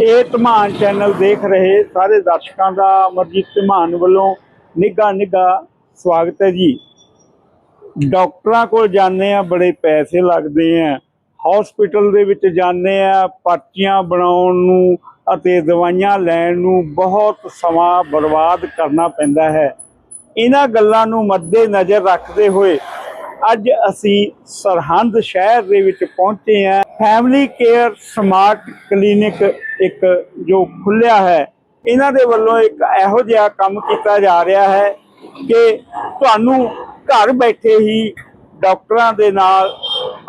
ਇਹ ਧਮਾਨ ਚੈਨਲ ਦੇਖ ਰਹੇ ਸਾਰੇ ਦਰਸ਼ਕਾਂ ਦਾ ਅਮਰਜੀਤ ਧਮਾਨ ਵੱਲੋਂ ਨਿੱਘਾ ਨਿੱਘਾ ਸਵਾਗਤ ਹੈ ਜੀ। ਡਾਕਟਰਾਂ ਕੋਲ ਜਾਂਦੇ ਆ ਬੜੇ ਪੈਸੇ ਲੱਗਦੇ ਆ ਹਸਪੀਟਲ ਦੇ ਵਿੱਚ ਜਾਂਦੇ ਆ ਪਰਚੀਆਂ ਬਣਾਉਣ ਨੂੰ ਅਤੇ ਦਵਾਈਆਂ ਲੈਣ ਨੂੰ ਬਹੁਤ ਸਮਾਂ ਬਰਬਾਦ ਕਰਨਾ ਪੈਂਦਾ ਹੈ। ਇਹਨਾਂ ਗੱਲਾਂ ਨੂੰ ਮੱਦੇ ਨਜ਼ਰ ਰੱਖਦੇ ਹੋਏ ਅੱਜ ਅਸੀਂ ਸਰਹੰਦ ਸ਼ਹਿਰ ਦੇ ਵਿੱਚ ਪਹੁੰਚੇ ਹਾਂ। ਫੈਮਿਲੀ ਕੇਅਰ ਸਮਾਰਟ ਕਲੀਨਿਕ ਇੱਕ ਜੋ ਖੁੱਲਿਆ ਹੈ, ਇਹਨਾਂ ਦੇ ਵੱਲੋਂ ਇੱਕ ਇਹੋ ਜਿਹਾ ਕੰਮ ਕੀਤਾ ਜਾ ਰਿਹਾ ਹੈ ਕਿ ਤੁਹਾਨੂੰ ਘਰ ਬੈਠੇ ਹੀ ਡਾਕਟਰਾਂ ਦੇ ਨਾਲ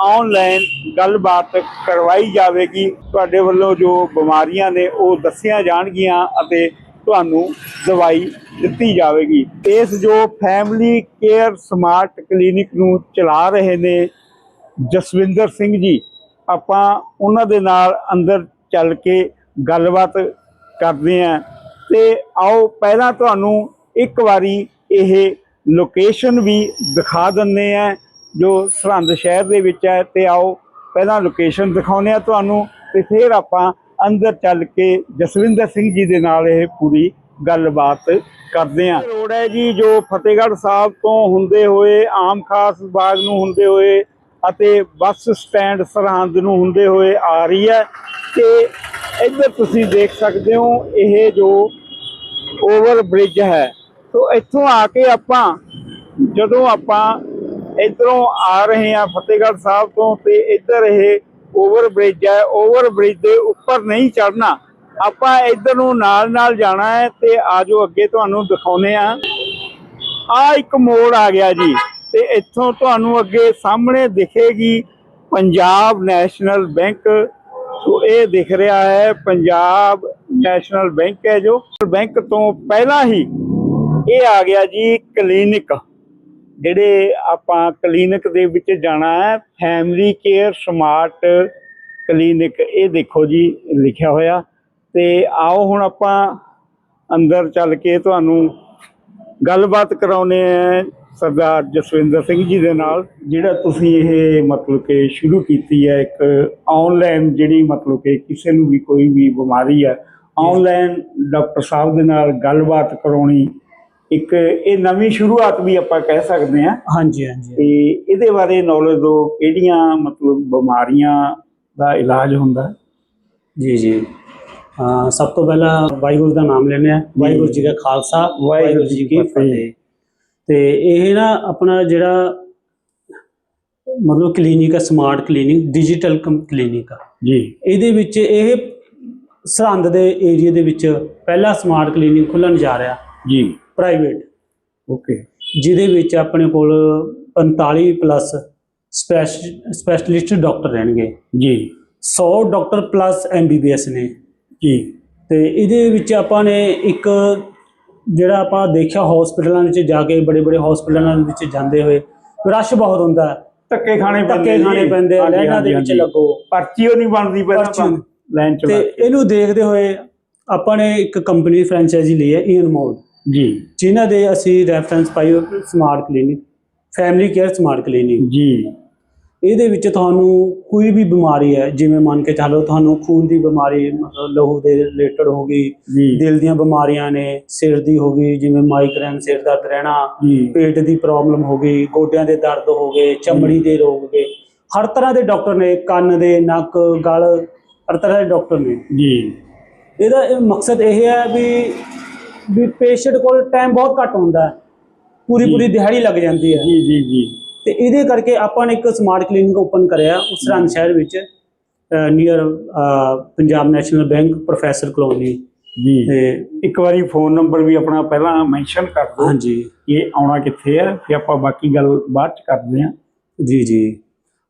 ਆਨਲਾਈਨ ਗੱਲਬਾਤ ਕਰਵਾਈ ਜਾਵੇਗੀ। ਤੁਹਾਡੇ ਵੱਲੋਂ ਜੋ ਬਿਮਾਰੀਆਂ ਨੇ ਉਹ ਦੱਸੀਆਂ ਜਾਣਗੀਆਂ ਅਤੇ ਤੁਹਾਨੂੰ ਦਵਾਈ ਦਿੱਤੀ ਜਾਵੇਗੀ। ਇਸ ਜੋ ਫੈਮਿਲੀ ਕੇਅਰ ਸਮਾਰਟ ਕਲੀਨਿਕ ਨੂੰ ਚਲਾ ਰਹੇ ਨੇ ਜਸਵਿੰਦਰ ਸਿੰਘ ਜੀ ਆਪਾਂ ਉਹਨਾਂ ਦੇ ਨਾਲ ਅੰਦਰ ਚੱਲ ਕੇ ਗੱਲਬਾਤ ਕਰਦੇ ਆਂ ਤੇ ਆਓ ਪਹਿਲਾਂ ਤੁਹਾਨੂੰ ਇੱਕ ਵਾਰੀ ਇਹ ਲੋਕੇਸ਼ਨ ਵੀ ਦਿਖਾ ਦਿੰਨੇ ਆ ਜੋ ਸਰਹੰਦ ਸ਼ਹਿਰ ਦੇ ਵਿੱਚ ਹੈ। ਤੇ ਆਓ ਪਹਿਲਾਂ ਲੋਕੇਸ਼ਨ ਦਿਖਾਉਂਦੇ ਆ ਤੁਹਾਨੂੰ ਤੇ ਫਿਰ ਆਪਾਂ ਅੰਦਰ ਚੱਲ ਕੇ ਜਸਵਿੰਦਰ ਸਿੰਘ ਜੀ ਦੇ ਨਾਲ ਇਹ ਪੂਰੀ ਗੱਲਬਾਤ ਕਰਦੇ ਆਂ ਰੋਡ ਹੈ ਜੀ ਜੋ ਫਤਿਹਗੜ੍ਹ ਸਾਹਿਬ ਤੋਂ ਹੁੰਦੇ ਹੋਏ, ਆਮ ਖਾਸ ਬਾਗ ਨੂੰ ਹੁੰਦੇ ਹੋਏ ਅਤੇ ਬੱਸ ਸਟੈਂਡ ਸਰਹੰਦ ਨੂੰ ਹੁੰਦੇ ਹੋਏ ਆ ਰਹੀ ਹੈ ਤੇ ਇੱਧਰ ਤੁਸੀਂ ਦੇਖ ਸਕਦੇ ਹੋ, ਇਹ ਜੋ ਓਵਰ ਬ੍ਰਿਜ ਹੈ। ਸੋ ਇੱਥੋਂ ਆ ਕੇ ਆਪਾਂ, ਜਦੋਂ ਆਪਾਂ ਇਧਰੋਂ ਆ ਰਹੇ ਹਾਂ ਫਤਿਹਗੜ੍ਹ ਸਾਹਿਬ ਤੋਂ ਤੇ ਇੱਧਰ ਇਹ ਓਵਰ ਬ੍ਰਿਜ ਹੈ, ਓਵਰ ਬ੍ਰਿਜ ਦੇ ਉੱਪਰ ਨਹੀਂ ਚੜਨਾ ਆਪਾਂ ਇੱਧਰ ਨੂੰ ਨਾਲ ਨਾਲ ਜਾਣਾ ਹੈ ਤੇ ਆਜੋ ਅੱਗੇ ਤੁਹਾਨੂੰ ਦਿਖਾਉਨੇ ਆ ਆ ਇੱਕ ਮੋੜ ਆ ਗਿਆ ਜੀ। ਤੇ ਇੱਥੋਂ ਤੁਹਾਨੂੰ ਅੱਗੇ ਸਾਹਮਣੇ ਦਿਖੇਗੀ ਪੰਜਾਬ ਨੈਸ਼ਨਲ ਬੈਂਕ। ਸੋ ਇਹ ਦਿਖ ਰਿਹਾ ਹੈ, ਪੰਜਾਬ ਨੈਸ਼ਨਲ ਬੈਂਕ ਹੈ ਜੋ। ਬੈਂਕ ਤੋਂ ਪਹਿਲਾਂ ਹੀ ਇਹ ਆ ਗਿਆ ਜੀ ਕਲੀਨਿਕ, ਜਿਹੜੇ ਆਪਾਂ ਕਲੀਨਿਕ ਦੇ ਵਿੱਚ ਜਾਣਾ ਹੈ। ਫੈਮਿਲੀ ਕੇਅਰ ਸਮਾਰਟ ਕਲੀਨਿਕ, ਇਹ ਦੇਖੋ ਜੀ, ਲਿਖਿਆ ਹੋਇਆ। ਤੇ ਆਓ ਹੁਣ ਆਪਾਂ ਅੰਦਰ ਚੱਲ ਕੇ ਤੁਹਾਨੂੰ ਗੱਲਬਾਤ ਕਰਾਉਨੇ ਆ ਸਰਦਾਰ ਜਸਵਿੰਦਰ ਸਿੰਘ ਜੀ ਦੇ ਨਾਲ ਜਿਹੜਾ ਤੁਸੀਂ ਇਹ ਮਤਲਬ ਕਿ ਸ਼ੁਰੂ ਕੀਤੀ ਹੈ ਇੱਕ ਆਨਲਾਈਨ ਜਿਹੜੀ ਮਤਲਬ ਕਿ ਕਿਸੇ ਨੂੰ ਵੀ ਕੋਈ ਵੀ ਬਿਮਾਰੀ ਹੈ ਆਨਲਾਈਨ ਡਾਕਟਰ ਸਾਹਿਬ ਦੇ ਨਾਲ ਗੱਲਬਾਤ ਕਰਾਉਣੀ ਇੱਕ ਇਹ ਨਵੀਂ ਸ਼ੁਰੂਆਤ ਵੀ ਆਪਾਂ ਕਹਿ ਸਕਦੇ ਹਾਂ। ਹਾਂਜੀ ਹਾਂਜੀ। ਤੇ ਇਹਦੇ ਬਾਰੇ ਨੌਲੇਜ ਦਿਓ ਕਿਹੜੀਆਂ ਮਤਲਬ ਬਿਮਾਰੀਆਂ ਦਾ ਇਲਾਜ ਹੁੰਦਾ ਹੈ? ਜੀ ਜੀ। ਸਭ ਤੋਂ ਪਹਿਲਾਂ ਵਾਹਿਗੁਰੂ ਦਾ ਨਾਮ ਲੈਂਦੇ ਆ ਵਾਹਿਗੁਰੂ ਜੀ ਦਾ ਖਾਲਸਾ ਵਾਹਿਗੁਰੂ ਜੀ ਕੀ ਫਤਿਹ। ਤੇ ਇਹ ਨਾ ਆਪਣਾ ਜਿਹੜਾ ਮਤਲਬ ਕਲੀਨਿਕ ਹੈ ਸਮਾਰਟ ਕਲੀਨਿਕ ਡਿਜੀਟਲ ਕਲੀਨਿਕ ਆ। ਜੀ। ਇਹਦੇ ਵਿੱਚ ਇਹ ਸਰਹੰਦ ਦੇ ਏਰੀਆ ਦੇ ਵਿੱਚ ਪਹਿਲਾ ਸਮਾਰਟ ਕਲੀਨਿਕ ਖੁੱਲਣ ਜਾ ਰਿਹਾ। ਜੀ। ਪ੍ਰਾਈਵੇਟ ਓਕੇ ਜਿਹਦੇ ਵਿੱਚ ਆਪਣੇ ਕੋਲ 45 ਪਲੱਸ ਸਪੈਸ਼ਲਿਸਟ ਡਾਕਟਰ ਰਹਿਣਗੇ। ਜੀ। 100 ਡਾਕਟਰ ਪਲੱਸ ਐਮਬੀਬੀਐਸ ਨੇ। ਜੀ। ਤੇ ਇਹਦੇ ਵਿੱਚ ਆਪਾਂ ਨੇ ਇੱਕ ਜਿਹੜਾ ਆਪਾਂ ਦੇਖਿਆ ਹਸਪੀਟਲਾਂ ਵਿੱਚ ਜਾ ਕੇ ਬੜੇ ਬੜੇ ਹਸਪੀਟਲਾਂ ਵਿੱਚ ਜਾਂਦੇ ਹੋਏ ਰਸ਼ ਬਹੁਤ ਹੁੰਦਾ ਹੈ। ਧੱਕੇ ਖਾਣੇ ਪੈਂਦੇ ਧੱਕੇ। ਖਾਣੇ ਪੈਂਦੇ ਲਾਈਨਾਂ ਦੇ ਵਿੱਚ। ਲੱਗੋ। ਪਰਚੀ ਉਹ ਨਹੀਂ ਬਣਦੀ ਪਹਿਲਾਂ। ਲਾਈਨ ਚ ਤੇ ਇਹਨੂੰ ਦੇਖਦੇ ਹੋਏ ਆਪਾਂ ਨੇ ਇੱਕ ਕੰਪਨੀ ਫਰੈਂਚਾਈਜ਼ੀ ਲਈ ਹੈ ਈਨ ਮੋਡ ਜੀ। ਜਿਨ੍ਹਾਂ ਦੇ ਅਸੀਂ ਰੈਫਰੈਂਸ ਪਾਈ smart clinic family care smart clinic ਜੀ। ਇਹਦੇ ਵਿੱਚ ਤੁਹਾਨੂੰ ਕੋਈ ਵੀ ਬਿਮਾਰੀ ਹੈ ਜਿਵੇਂ ਮੰਨ ਕੇ ਚੱਲੋ ਤੁਹਾਨੂੰ ਖੂਨ ਦੀ ਬਿਮਾਰੀ ਮਤਲਬ ਲਹੂ ਦੇ ਰਿਲੇਟਡ ਹੋ ਗਈ ਦਿਲ ਦੀਆਂ ਬਿਮਾਰੀਆਂ ਨੇ ਸਿਰ ਦੀ ਹੋ ਗਈ ਜਿਵੇਂ ਮਾਈਗ੍ਰੇਨ ਸਿਰ ਦਰਦ ਰਹਿਣਾ ਪੇਟ ਦੀ ਪ੍ਰੋਬਲਮ ਹੋ ਗਈ ਗੋਡਿਆਂ ਦੇ ਦਰਦ ਹੋ ਗਏ ਚਮੜੀ ਦੇ ਰੋਗ ਹੋ ਗਏ। ਹਰ ਤਰ੍ਹਾਂ ਦੇ ਡਾਕਟਰ ਨੇ ਕੰਨ ਦੇ ਨੱਕ ਗਲ ਹਰ ਤਰ੍ਹਾਂ ਦੇ ਡਾਕਟਰ ਨੇ। ਜੀ। ਇਹਦਾ ਇਹ ਮਕਸਦ ਇਹ ਹੈ ਵੀ ਵੀ ਪੇਸ਼ੈਂਟ ਕੋਲ ਟਾਈਮ ਬਹੁਤ ਘੱਟ ਹੁੰਦਾ ਹੈ। ਪੂਰੀ ਪੂਰੀ ਦਿਹਾੜੀ ਲੱਗ ਜਾਂਦੀ ਹੈ। ਜੀ ਜੀ ਜੀ। ਤੇ ਇਹਦੇ ਕਰਕੇ ਆਪਾਂ ਨੇ ਇੱਕ ਸਮਾਰਟ ਕਲੀਨਿਕ ਓਪਨ ਕਰਿਆ ਉਸਰਾਨ ਸ਼ਹਿਰ ਵਿੱਚ near Punjab national bank professor colony ਜੀ। ਤੇ ਇੱਕ ਵਾਰੀ ਫੋਨ ਨੰਬਰ ਵੀ ਆਪਣਾ ਪਹਿਲਾਂ ਮੈਂਸ਼ਨ ਕਰ ਦਿਓ। ਹਾਂਜੀ। ਇਹ ਆਉਣਾ ਕਿੱਥੇ ਹੈ ਫਿਰ ਆਪਾਂ ਬਾਕੀ ਗੱਲ ਬਾਅਦ ਚ ਕਰਦੇ ਹਾਂ। ਜੀ ਜੀ।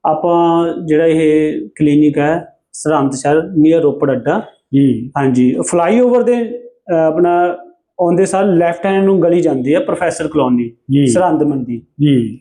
ਆਪਾਂ ਜਿਹੜਾ ਇਹ ਕਲੀਨਿਕ ਹੈ ਸਰਹੰਦ ਸ਼ਹਿਰ ਨੀਅਰ ਰੋਪੜ ਅੱਡਾ। ਜੀ। ਹਾਂਜੀ। ਫਲਾਈਓਵਰ ਦੇ ਆਪਣਾ ਆਉਂਦੇ ਸਾਰ ਲੈਫਟ ਹੈਂਡ ਨੂੰ ਗਲੀ ਜਾਂਦੀ ਹੈ ਪ੍ਰੋਫੈਸਰ ਕਲੋਨੀ ਸਰਹੰਦ ਮੰਡੀ। ਜੀ।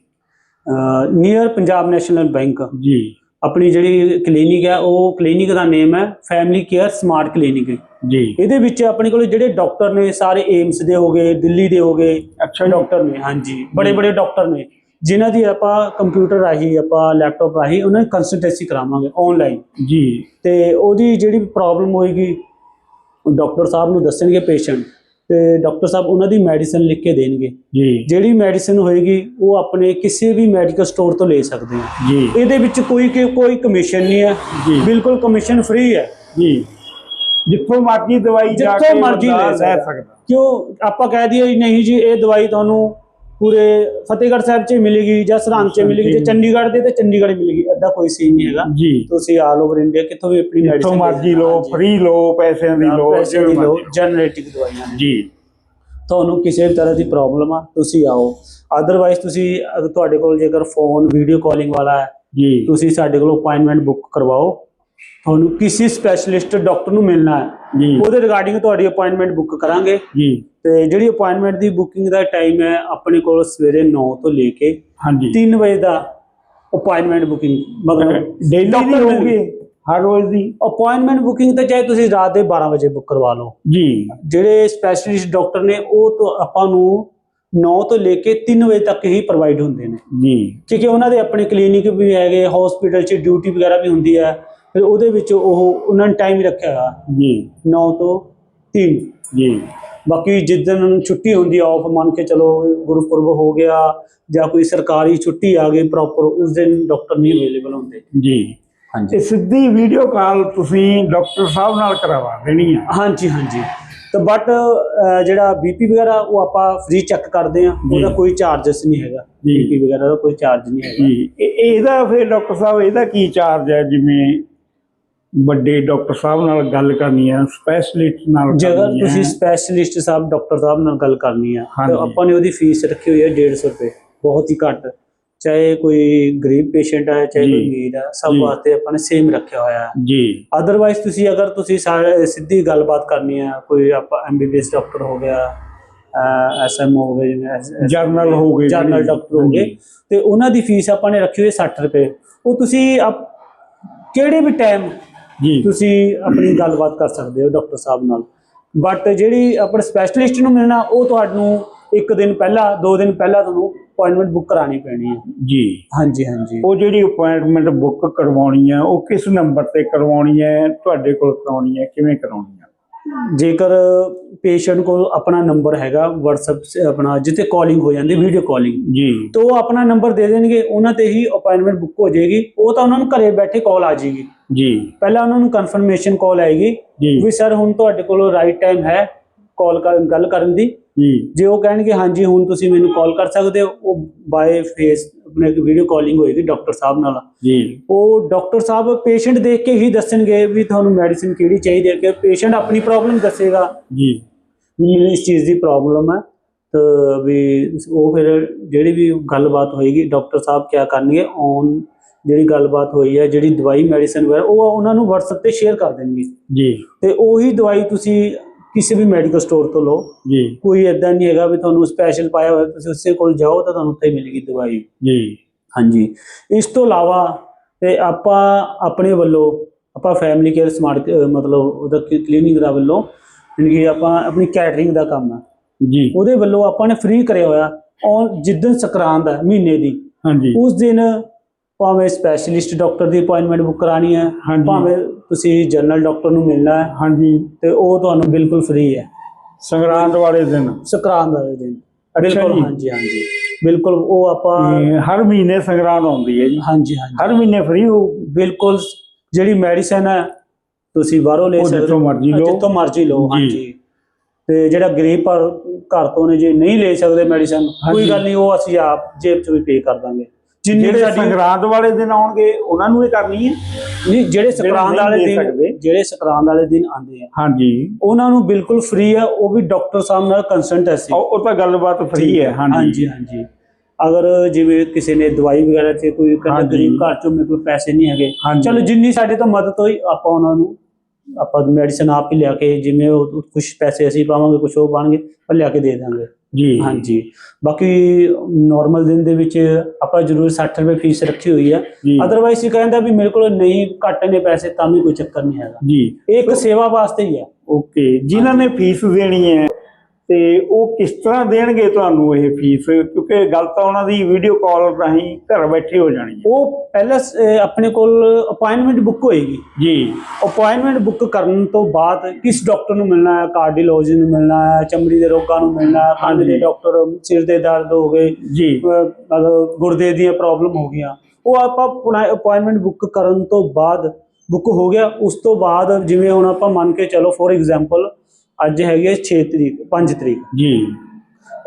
ਨੀਅਰ ਪੰਜਾਬ ਨੈਸ਼ਨਲ ਬੈਂਕ ਜੀ। ਆਪਣੀ ਜਿਹੜੀ ਕਲੀਨਿਕ ਹੈ ਉਹ ਕਲੀਨਿਕ ਦਾ ਨੇਮ ਹੈ ਫੈਮਿਲੀ ਕੇਅਰ ਸਮਾਰਟ ਕਲੀਨਿਕ ਜੀ। ਇਹਦੇ ਵਿੱਚ ਆਪਣੇ ਕੋਲ ਜਿਹੜੇ ਡਾਕਟਰ ਨੇ ਸਾਰੇ ਏਮਸ ਦੇ ਹੋ ਗਏ ਦਿੱਲੀ ਦੇ ਹੋ ਗਏ ਅੱਛਾ ਡਾਕਟਰ ਨੇ ਹਾਂਜੀ ਬੜੇ ਬੜੇ ਡਾਕਟਰ ਨੇ ਜਿਨ੍ਹਾਂ ਦੀ ਆਪਾਂ ਕੰਪਿਊਟਰ ਰਾਹੀਂ ਆਪਾਂ ਲੈਪਟਾਪ ਰਾਹੀਂ ਉਹਨਾਂ ਦੀ ਕੰਸਲਟੇਸ਼ਨ ਕਰਾਵਾਂਗੇ ਆਨਲਾਈਨ ਜੀ। ਤੇ ਉਹਦੀ ਜਿਹੜੀ ਪ੍ਰੋਬਲਮ ਹੋਏਗੀ ਡਾਕਟਰ ਸਾਹਿਬ ਨੂੰ ਦੱਸਣਗੇ ਪੇਸ਼ੈਂਟ ਤੇ ਡਾਕਟਰ ਸਾਹਿਬ ਉਹਨਾਂ ਦੀ ਮੈਡੀਸਿਨ ਲਿਖ ਕੇ ਦੇਣਗੇ। ਜੀ। ਜਿਹੜੀ ਮੈਡੀਸਿਨ ਹੋਏਗੀ ਉਹ ਆਪਣੇ ਕਿਸੇ ਵੀ ਮੈਡੀਕਲ ਸਟੋਰ ਤੋਂ ਲੈ ਸਕਦੇ ਆ। ਜੀ। ਇਹਦੇ ਵਿੱਚ ਕੋਈ ਕੋਈ ਕਮਿਸ਼ਨ ਨਹੀਂ ਹੈ ਜੀ। ਬਿਲਕੁਲ ਕਮਿਸ਼ਨ ਫ੍ਰੀ ਹੈ ਜੀ। ਜਿੱਥੋਂ ਮਰਜ਼ੀ ਦਵਾਈ ਜਾ ਜਿੱਥੋਂ ਕੇ ਮਰਜ਼ੀ ਲੈ। ਸਕਦਾ। ਕਿਉਂ? ਆਪਾਂ ਕਹਿ ਦਈਏ ਨਹੀਂ ਜੀ ਇਹ ਦਵਾਈ ਤੁਹਾਨੂੰ ਪੂਰੇ ਫਤਿਹਗੜ੍ਹ ਸਾਹਿਬ 'ਚ ਮਿਲੇਗੀ ਜਾਂ ਸਰਹੰਦ 'ਚ ਮਿਲੇਗੀ ਜੇ ਚੰਡੀਗੜ੍ਹ ਦੇ ਤੇ ਚੰਡੀਗੜ੍ਹ ਹੀ ਮਿਲੇਗੀ ਐਦਾਂ ਕੋਈ ਸੀਨ ਨਹੀਂ ਹੈਗਾ। ਜੀ। ਤੁਸੀਂ ਆਲ ਓਵਰ ਇੰਡੀਆ ਕਿੱਥੋਂ ਵੀ ਆਪਣੀ ਜਿੱਥੋਂ ਮੈਡੀਸਿਨ ਮਰਜ਼ੀ ਲਓ ਫ੍ਰੀ ਲਓ ਪੈਸਿਆਂ ਦੀ ਲਓ ਪੈਸੇ ਦੀ ਲਓ ਜਨਰੇਟਿਕ ਦਵਾਈਆਂ। ਜੀ। ਤੁਹਾਨੂੰ ਕਿਸੇ ਵੀ ਤਰ੍ਹਾਂ ਦੀ ਪ੍ਰੋਬਲਮ ਆ ਤੁਸੀਂ ਆਓ। ਅਦਰਵਾਈਜ਼ ਤੁਸੀਂ ਤੁਹਾਡੇ ਕੋਲ ਜੇਕਰ ਫੋਨ ਵੀਡੀਓ ਕਾਲਿੰਗ ਵਾਲਾ ਹੈ ਜੀ। ਤੁਸੀਂ ਸਾਡੇ ਕੋਲ ਅਪਾਇੰਟਮੈਂਟ ਬੁੱਕ ਕਰਵਾਓ। ਤੁਹਾਨੂੰ ਕਿਸੇ ਸਪੈਸ਼ਲਿਸਟ ਡਾਕਟਰ ਨੂੰ ਮਿਲਣਾ ਹੈ। ਜੀ। ਉਹਦੇ ਰਿਗਾਰਡਿੰਗ ਤੁਹਾਡੀ ਅਪਾਇੰਟਮੈਂਟ ਬੁੱਕ ਕਰਾਂਗੇ। ਜੀ। ਤੇ ਜਿਹੜੀ ਅਪਾਇੰਟਮੈਂਟ ਦੀ ਬੁਕਿੰਗ ਦਾ ਟਾਈਮ ਹੈ ਆਪਣੇ ਕੋਲ ਸਵੇਰੇ 9 ਤੋਂ ਲੈ ਕੇ ਹਾਂਜੀ। 3 ਵਜੇ ਦਾ ਅਪਾਇੰਟਮੈਂਟ ਬੁਕਿੰਗ ਮਤਲਬ ਡੇਲੀ ਦੀ ਹੋਊਗੀ ਹਰ ਰੋਜ਼ ਦੀ? ਅਪਾਇੰਟਮੈਂਟ ਬੁਕਿੰਗ ਤਾਂ ਚਾਹੇ ਤੁਸੀਂ ਰਾਤ ਦੇ 12 ਵਜੇ ਬੁੱਕ ਕਰਵਾ ਲਓ। ਜੀ। ਜਿਹੜੇ ਸਪੈਸ਼ਲਿਸਟ ਡਾਕਟਰ ਨੇ ਉਹ ਤੋਂ ਆਪਾਂ ਨੂੰ 9 ਤੋਂ ਲੈ ਕੇ 3 ਵਜੇ ਤੱਕ ਹੀ ਪ੍ਰੋਵਾਈਡ ਹੁੰਦੇ ਨੇ। ਜੀ। ਕਿਉਂਕਿ ਉਹਨਾਂ ਦੇ ਆਪਣੇ ਕਲੀਨਿਕ ਵੀ ਹੈਗੇ ਹਸਪੀਟਲ 'ਚ ਡਿਊਟੀ ਵਗੈਰਾ ਵੀ ਹੁੰਦੀ ਹੈ। ਫਿਰ ਉਹਦੇ ਵਿੱਚ ਉਹ ਉਹਨਾਂ ਨੇ ਟਾਈਮ ਰੱਖਿਆ ਹੋਇਆ ਜੀ। 9 ਤੋਂ 3 ਜੀ। ਬਾਕੀ ਜਿੱਦਣ ਛੁੱਟੀ ਹੁੰਦੀ ਆ ਆਫ ਮੰਨ ਕੇ ਚਲੋ ਗੁਰਪੁਰਬ ਹੋ ਗਿਆ ਜਾਂ ਕੋਈ ਸਰਕਾਰੀ ਛੁੱਟੀ ਆ ਗਈ ਪ੍ਰੋਪਰ ਉਸ ਦਿਨ ਡਾਕਟਰ ਨਹੀਂ ਅਵੇਲੇਬਲ ਹੁੰਦੇ। ਜੀ। ਹਾਂਜੀ। ਇਹ ਸਿੱਧੀ ਵੀਡੀਓ ਕਾਲ ਤੁਸੀਂ ਡਾਕਟਰ ਸਾਹਿਬ ਨਾਲ ਕਰਵਾ ਦੇਣੀ ਆ। ਹਾਂਜੀ ਹਾਂਜੀ। ਤਾਂ ਬਟ ਜਿਹੜਾ ਬੀਪੀ ਵਗੈਰਾ ਉਹ ਆਪਾਂ ਫ੍ਰੀ ਚੈੱਕ ਕਰਦੇ ਆ। ਉਹਦਾ ਕੋਈ ਚਾਰजेस ਨਹੀਂ ਹੈਗਾ। ਬੀਪੀ ਵਗੈਰਾ ਦਾ ਕੋਈ ਚਾਰਜ ਨਹੀਂ ਹੈਗਾ। ਇਹਦਾ ਫਿਰ ਡਾਕਟਰ ਸਾਹਿਬ ਇਹਦਾ ਕੀ ਚਾਰਜ ਹੈ ਜਿਵੇਂ ਵੱਡੇ ਡਾਕਟਰ ਸਾਹਿਬ ਨਾਲ ਗੱਲ ਕਰਨੀ ਹੈ ਸਪੈਸ਼ਲਿਸਟ ਨਾਲ ਜੇਕਰ ਕਰਨੀ ਹੈ। ਤੁਸੀਂ ਸਪੈਸ਼ਲਿਸਟ ਸਾਹਿਬ ਡਾਕਟਰ ਸਾਹਿਬ ਨਾਲ ਗੱਲ ਕਰਨੀ ਆ ਤਾਂ। ਆਪਾਂ ਨੇ ਉਹਦੀ ਫੀਸ ਰੱਖੀ ਹੋਈ ਹੈ 150 ਰੁਪਏ ਬਹੁਤ ਹੀ ਘੱਟ ਚਾਹੇ ਕੋਈ ਗਰੀਬ ਪੇਸ਼ੈਂਟ ਹੈ ਚਾਹੇ ਜੀ। ਕੋਈ ਅਮੀਰ ਹੈ ਸਭ ਜੀ। ਵਾਸਤੇ ਆਪਾਂ ਨੇ ਸੇਮ ਰੱਖਿਆ ਹੋਇਆ ਹੈ ਜੀ ਅਦਰਵਾਈਜ਼ ਤੁਸੀਂ ਅਗਰ ਤੁਸੀਂ ਸਾਰੇ ਸਿੱਧੀ ਗੱਲਬਾਤ ਕਰਨੀ ਹੈ ਕੋਈ ਆਪਾਂ ਐਮਬੀਬੀਐਸ ਡਾਕਟਰ ਹੋ ਗਿਆ ਐਸਐਮ ਹੋ ਗਏ ਜਿਵੇਂ ਜਰਨਲ ਹੋ ਗਏ ਜਨਰਲ। ਡਾਕਟਰ ਹੋ ਗਏ। ਤੇ ਉਹਨਾਂ ਦੀ ਫੀਸ ਆਪਾਂ ਨੇ ਰੱਖੀ ਹੋਈ ਹੈ 60 ਰੁਪਏ ਉਹ ਤੁਸੀਂ ਆਪ- ਕਿਹੜੇ ਵੀ ਟਾਈਮ ਜੀ। ਤੁਸੀਂ ਆਪਣੀ ਗੱਲਬਾਤ ਕਰ ਸਕਦੇ ਹੋ ਡਾਕਟਰ ਸਾਹਿਬ ਨਾਲ। ਬਟ ਜਿਹੜੀ ਆਪਣੇ ਸਪੈਸ਼ਲਿਸਟ ਨੂੰ ਮਿਲਣਾ ਉਹ ਤੁਹਾਨੂੰ ਇੱਕ ਦਿਨ ਪਹਿਲਾਂ ਦੋ ਦਿਨ ਪਹਿਲਾਂ ਤੁਹਾਨੂੰ ਅਪਾਇੰਟਮੈਂਟ ਬੁੱਕ ਕਰਾਣੀ ਪੈਣੀ ਹੈ। ਜੀ। ਹਾਂਜੀ ਹਾਂਜੀ। ਉਹ ਜਿਹੜੀ ਅਪਾਇੰਟਮੈਂਟ ਬੁੱਕ ਕਰਵਾਉਣੀ ਹੈ ਉਹ ਕਿਸ ਨੰਬਰ ਤੇ ਕਰਵਾਉਣੀ ਹੈ ਤੁਹਾਡੇ ਕੋਲ ਕਰਾਉਣੀ ਹੈ ਕਿਵੇਂ ਕਰਾਉਣੀ ਹੈ? ਜੇਕਰ ਪੇਸ਼ੈਂਟ ਕੋਲ ਆਪਣਾ ਨੰਬਰ ਹੈਗਾ WhatsApp ਆਪਣਾ ਜਿੱਥੇ ਕਾਲਿੰਗ ਹੋ ਜਾਂਦੀ ਵੀਡੀਓ ਕਾਲਿੰਗ ਜੀ। ਤੋਂ ਉਹ ਆਪਣਾ ਨੰਬਰ ਦੇ ਦੇਣਗੇ ਉਹਨਾਂ ਤੇ ਹੀ ਅਪਾਇੰਟਮੈਂਟ ਬੁੱਕ ਹੋ ਜਾਏਗੀ ਉਹ ਤਾਂ ਉਹਨਾਂ ਨੂੰ ਘਰੇ ਬੈਠੇ ਕਾਲ ਆ ਜਾਏਗੀ। ਜੀ। ਪਹਿਲਾਂ ਉਹਨਾਂ ਨੂੰ ਕਨਫਰਮੇਸ਼ਨ ਕਾਲ ਆਏਗੀ ਜੀ। ਵੀ ਸਰ ਹੁਣ ਤੁਹਾਡੇ ਕੋਲ ਰਾਈਟ ਟਾਈਮ ਹੈ ਕਾਲ ਕਰਨ ਗੱਲ ਕਰਨ ਦੀ। ਜੀ। ਜੇ ਉਹ ਕਹਿਣਗੇ ਹਾਂਜੀ ਹੁਣ ਤੁਸੀਂ ਮੈਨੂੰ ਕਾਲ ਕਰ ਸਕਦੇ ਹੋ। ਉਹ ਬਾਏ ਫੇਸ ਆਪਣੇ ਵੀਡੀਓ ਕਾਲਿੰਗ ਹੋਏਗੀ ਡਾਕਟਰ ਸਾਹਿਬ ਨਾਲ। ਜੀ। ਉਹ ਡਾਕਟਰ ਸਾਹਿਬ ਪੇਸ਼ੈਂਟ ਦੇਖ ਕੇ ਹੀ ਦੱਸਣਗੇ ਵੀ ਤੁਹਾਨੂੰ ਮੈਡੀਸਿਨ ਕਿਹੜੀ ਚਾਹੀਦੀ ਹੈ ਕਿ ਪੇਸ਼ੈਂਟ ਆਪਣੀ ਪ੍ਰੋਬਲਮ ਦੱਸੇਗਾ। ਜੀ। ਮੈਨੂੰ ਇਸ ਚੀਜ਼ ਦੀ ਪ੍ਰੋਬਲਮ ਹੈ। ਤਾਂ ਵੀ ਉਹ ਫਿਰ ਜਿਹੜੀ ਵੀ ਗੱਲਬਾਤ ਹੋਏਗੀ ਡਾਕਟਰ ਸਾਹਿਬ ਕਿਆ ਕਰਨਗੇ ਔਨ ਜਿਹੜੀ ਗੱਲਬਾਤ ਹੋਈ ਹੈ ਜਿਹੜੀ ਦਵਾਈ ਮੈਡੀਸਿਨ ਵਗੈਰਾ ਉਹ ਉਹਨਾਂ ਨੂੰ WhatsApp ਤੇ ਸ਼ੇਅਰ ਕਰ ਦੇਣਗੇ। ਜੀ। ਤੇ ਉਹੀ ਦਵਾਈ ਤੁਸੀਂ ਕਿਸੇ ਵੀ ਮੈਡੀਕਲ ਸਟੋਰ ਤੋਂ ਲਓ। ਜੀ। ਕੋਈ ਇਦਾਂ ਨਹੀਂ ਹੈਗਾ ਵੀ ਤੁਹਾਨੂੰ ਸਪੈਸ਼ਲ ਪਾਇਆ ਹੋਇਆ ਤੁਸੀਂ ਉਸੇ ਕੋਲ ਜਾਓ ਤਾਂ ਤੁਹਾਨੂੰ ਉੱਥੇ ਮਿਲੇਗੀ ਦਵਾਈ। ਜੀ। ਹਾਂਜੀ। ਇਸ ਤੋਂ ਇਲਾਵਾ ਤੇ ਆਪਾਂ ਆਪਣੇ ਵੱਲੋਂ ਆਪਾਂ ਫੈਮਿਲੀ ਕੇਅਰ ਸਮਾਰਟ ਮਤਲਬ ਉਹਦਾ ਕਲੀਨਿਕ ਦਾ ਵੱਲੋਂ ਕਿ ਆਪਾਂ ਆਪਣੀ ਕੈਟਰਿੰਗ ਦਾ ਕੰਮ ਹੈ ਜੀ। ਉਹਦੇ ਵੱਲੋਂ ਆਪਾਂ ਨੇ ਫ੍ਰੀ ਕਰਿਆ ਹੋਇਆ ਔਰ ਜਿੱਦਣ ਸੰਕਰਾਂਤ ਹੈ ਮਹੀਨੇ ਦੀ ਹਾਂਜੀ। ਉਸ ਦਿਨ ਭਾਵੇਂ ਸਪੈਸ਼ਲਿਸਟ ਡਾਕਟਰ ਦੀ ਅਪਾਇੰਟਮੈਂਟ ਬੁੱਕ ਕਰਾਣੀ ਹੈ। ਭਾਵੇਂ ਤੁਸੀਂ ਜਨਰਲ ਡਾਕਟਰ ਨੂੰ ਮਿਲਣਾ ਹੈ। ਹਾਂਜੀ। ਤੇ ਉਹ ਤੁਹਾਨੂੰ ਬਿਲਕੁਲ ਫ੍ਰੀ ਹੈ। ਸੰਗਰਾਂਦ ਵਾਲੇ ਦਿਨ। ਸੰਕਰਾਂਤ ਵਾਲੇ ਦਿਨ। ਬਿਲਕੁਲ ਜੀ। ਹਾਂਜੀ ਹਾਂਜੀ। ਬਿਲਕੁਲ ਉਹ ਆਪਾਂ ਇਹ ਹਰ ਮਹੀਨੇ ਸੰਗਰਾਂਦ ਆਉਂਦੀ ਹੈ ਜੀ। ਹਾਂਜੀ ਹਾਂਜੀ। ਹਰ ਮਹੀਨੇ ਫ੍ਰੀ ਹੋ। ਬਿਲਕੁਲ ਜਿਹੜੀ ਮੈਡੀਸਨ ਹੈ ਤੁਸੀਂ ਬਾਹਰੋਂ ਲੈ ਉਹ ਸਕਦੇ ਜਿੱਥੋਂ ਮਰਜ਼ੀ ਲਓ। ਜਿੱਥੋਂ ਮਰਜ਼ੀ ਲਓ ਜੀ। ਹਾਂਜੀ। ਤੇ ਜਿਹੜਾ ਗਰੀਬ ਪਰ ਘਰ ਤੋਂ ਨੇ ਜੇ ਨਹੀਂ ਲੈ ਸਕਦੇ ਮੈਡੀਸਨ ਕੋਈ ਹਾਂਜੀ। ਗੱਲ ਨਹੀਂ ਉਹ ਅਸੀਂ ਆਪ ਜੇਬ ਚੋਂ ਵੀ ਪੇ ਕਰ ਦਾਂਗੇ। ਜਿੰਨੀ ਜਿਹੜੇ ਸਾਡੀ ਸੰਗਰਾਂਦ ਵਾਲੇ ਦਿਨ ਆਉਣਗੇ ਉਹਨਾਂ ਨੂੰ ਇਹ ਕਰਨੀ ਹੈ ਨਹੀਂ ਜਿਹੜੇ ਸੰਕਰਾਂਤ ਨਹੀਂ ਵਾਲੇ ਦਿਨ। ਜਿਹੜੇ ਸੰਕਰਾਂਤ ਵਾਲੇ ਦਿਨ ਆਉਂਦੇ ਆ ਹਾਂਜੀ ਉਹਨਾਂ ਨੂੰ ਬਿਲਕੁਲ ਫ੍ਰੀ ਹੈ ਉਹ ਵੀ ਡਾਕਟਰ ਸਾਹਿਬ ਨਾਲ ਕੰਸਲਟ ਹੈ ਸੀ ਉਹ ਉਹ ਤਾਂ ਗੱਲਬਾਤ ਫ੍ਰੀ ਹੈ ਹਾਂਜੀ ਹਾਂਜੀ ਹਾਂਜੀ ਅਗਰ ਜਿਵੇਂ ਕਿਸੇ ਨੇ ਦਵਾਈ ਵਗੈਰਾ ਤੇ ਕੋਈ ਕਹਿੰਦਾ ਹਾਂਜੀ। ਗਰੀਬ ਘਰ ਚੋਂ ਮੇਰੇ ਕੋਲ ਪੈਸੇ ਨਹੀਂ ਹੈਗੇ ਹਾਂਜੀ। ਚਲੋ ਜਿੰਨੀ ਸਾਡੇ ਤੋਂ ਮਦਦ ਹੋਈ ਆਪਾਂ ਉਹਨਾਂ ਨੂੰ ਆਪਾਂ ਮੈਡੀਸਨ ਆਪ ਹੀ ਲਿਆ ਕੇ ਜਿਵੇਂ ਉਹ ਕੁਝ ਪੈਸੇ ਅਸੀਂ ਪਾਵਾਂਗੇ ਕੁਝ ਉਹ ਪਾਣਗੇ ਪਰ ਲਿਆ ਕੇ ਦੇ ਦਾਂਗੇ ਜੀ। ਹਾਂਜੀ। ਬਾਕੀ ਨਾਰਮਲ ਦਿਨ ਦੇ ਵਿੱਚ ਆਪਾਂ ਜ਼ਰੂਰ 60 ਰੁਪਏ ਫੀਸ ਰੱਖੀ ਹੋਈ ਜੀ। ਅਦਰਵਾਈਜ਼ ਇਹ ਕਹਿੰਦਾ ਵੀ ਮੇਰੇ ਕੋਲ ਨਹੀਂ ਘੱਟ ਨੇ ਪੈਸੇ ਤਾਂ ਵੀ ਕੋਈ ਚੱਕਰ ਨਹੀਂ ਹੈਗਾ। ਜੀ। ਇਹ ਇੱਕ ਸੇਵਾ ਵਾਸਤੇ ਹੀ ਹੈ ਓਕੇ। ਜਿਨ੍ਹਾਂ ਨੇ ਫੀਸ ਦੇਣੀ ਹੈ ਤੇ ਉਹ ਕਿਸ ਤਰ੍ਹਾਂ ਦੇਣਗੇ ਤੁਹਾਨੂੰ ਇਹ ਫੀਸ? ਕਿਉਂਕਿ ਗੱਲ ਤਾਂ ਉਹਨਾਂ ਦੀ ਵੀਡੀਓ ਕਾਲ ਰਾਹੀਂ ਘਰ ਬੈਠੇ ਹੋ ਜਾਣੀ ਹੈ। ਉਹ ਪਹਿਲਾਂ ਆਪਣੇ ਕੋਲ ਅਪਾਇੰਟਮੈਂਟ ਬੁੱਕ ਹੋਏਗੀ। ਜੀ। ਅਪਾਇੰਟਮੈਂਟ ਬੁੱਕ ਕਰਨ ਤੋਂ ਬਾਅਦ ਕਿਸ ਡਾਕਟਰ ਨੂੰ ਮਿਲਣਾ ਹੈ? ਕਾਰਡੀਓਲੋਜੀ ਨੂੰ ਮਿਲਣਾ ਹੈ ਚਮੜੀ ਦੇ ਰੋਗਾਂ ਨੂੰ ਮਿਲਣਾ ਹੈ ਕੰਨ ਦੇ। ਡਾਕਟਰ ਸਿਰ ਦੇ ਦਰਦ ਹੋ ਗਏ ਜੀ। ਮਤਲਬ ਗੁਰਦੇ ਦੀਆਂ ਪ੍ਰੋਬਲਮ ਹੋ ਗਈਆਂ। ਉਹ ਆਪਾਂ ਅਪਾਇੰਟਮੈਂਟ ਬੁੱਕ ਕਰਨ ਤੋਂ ਬਾਅਦ ਬੁੱਕ ਹੋ ਗਿਆ। ਉਸ ਤੋਂ ਬਾਅਦ ਜਿਵੇਂ ਹੁਣ ਆਪਾਂ ਮੰਨ ਕੇ ਚਲੋ ਫੋਰ ਐਗਜ਼ਾਮਪਲ ਅੱਜ ਹੈਗੀ ਹੈ 6 ਤਰੀਕ 5 ਤਰੀਕ। ਜੀ।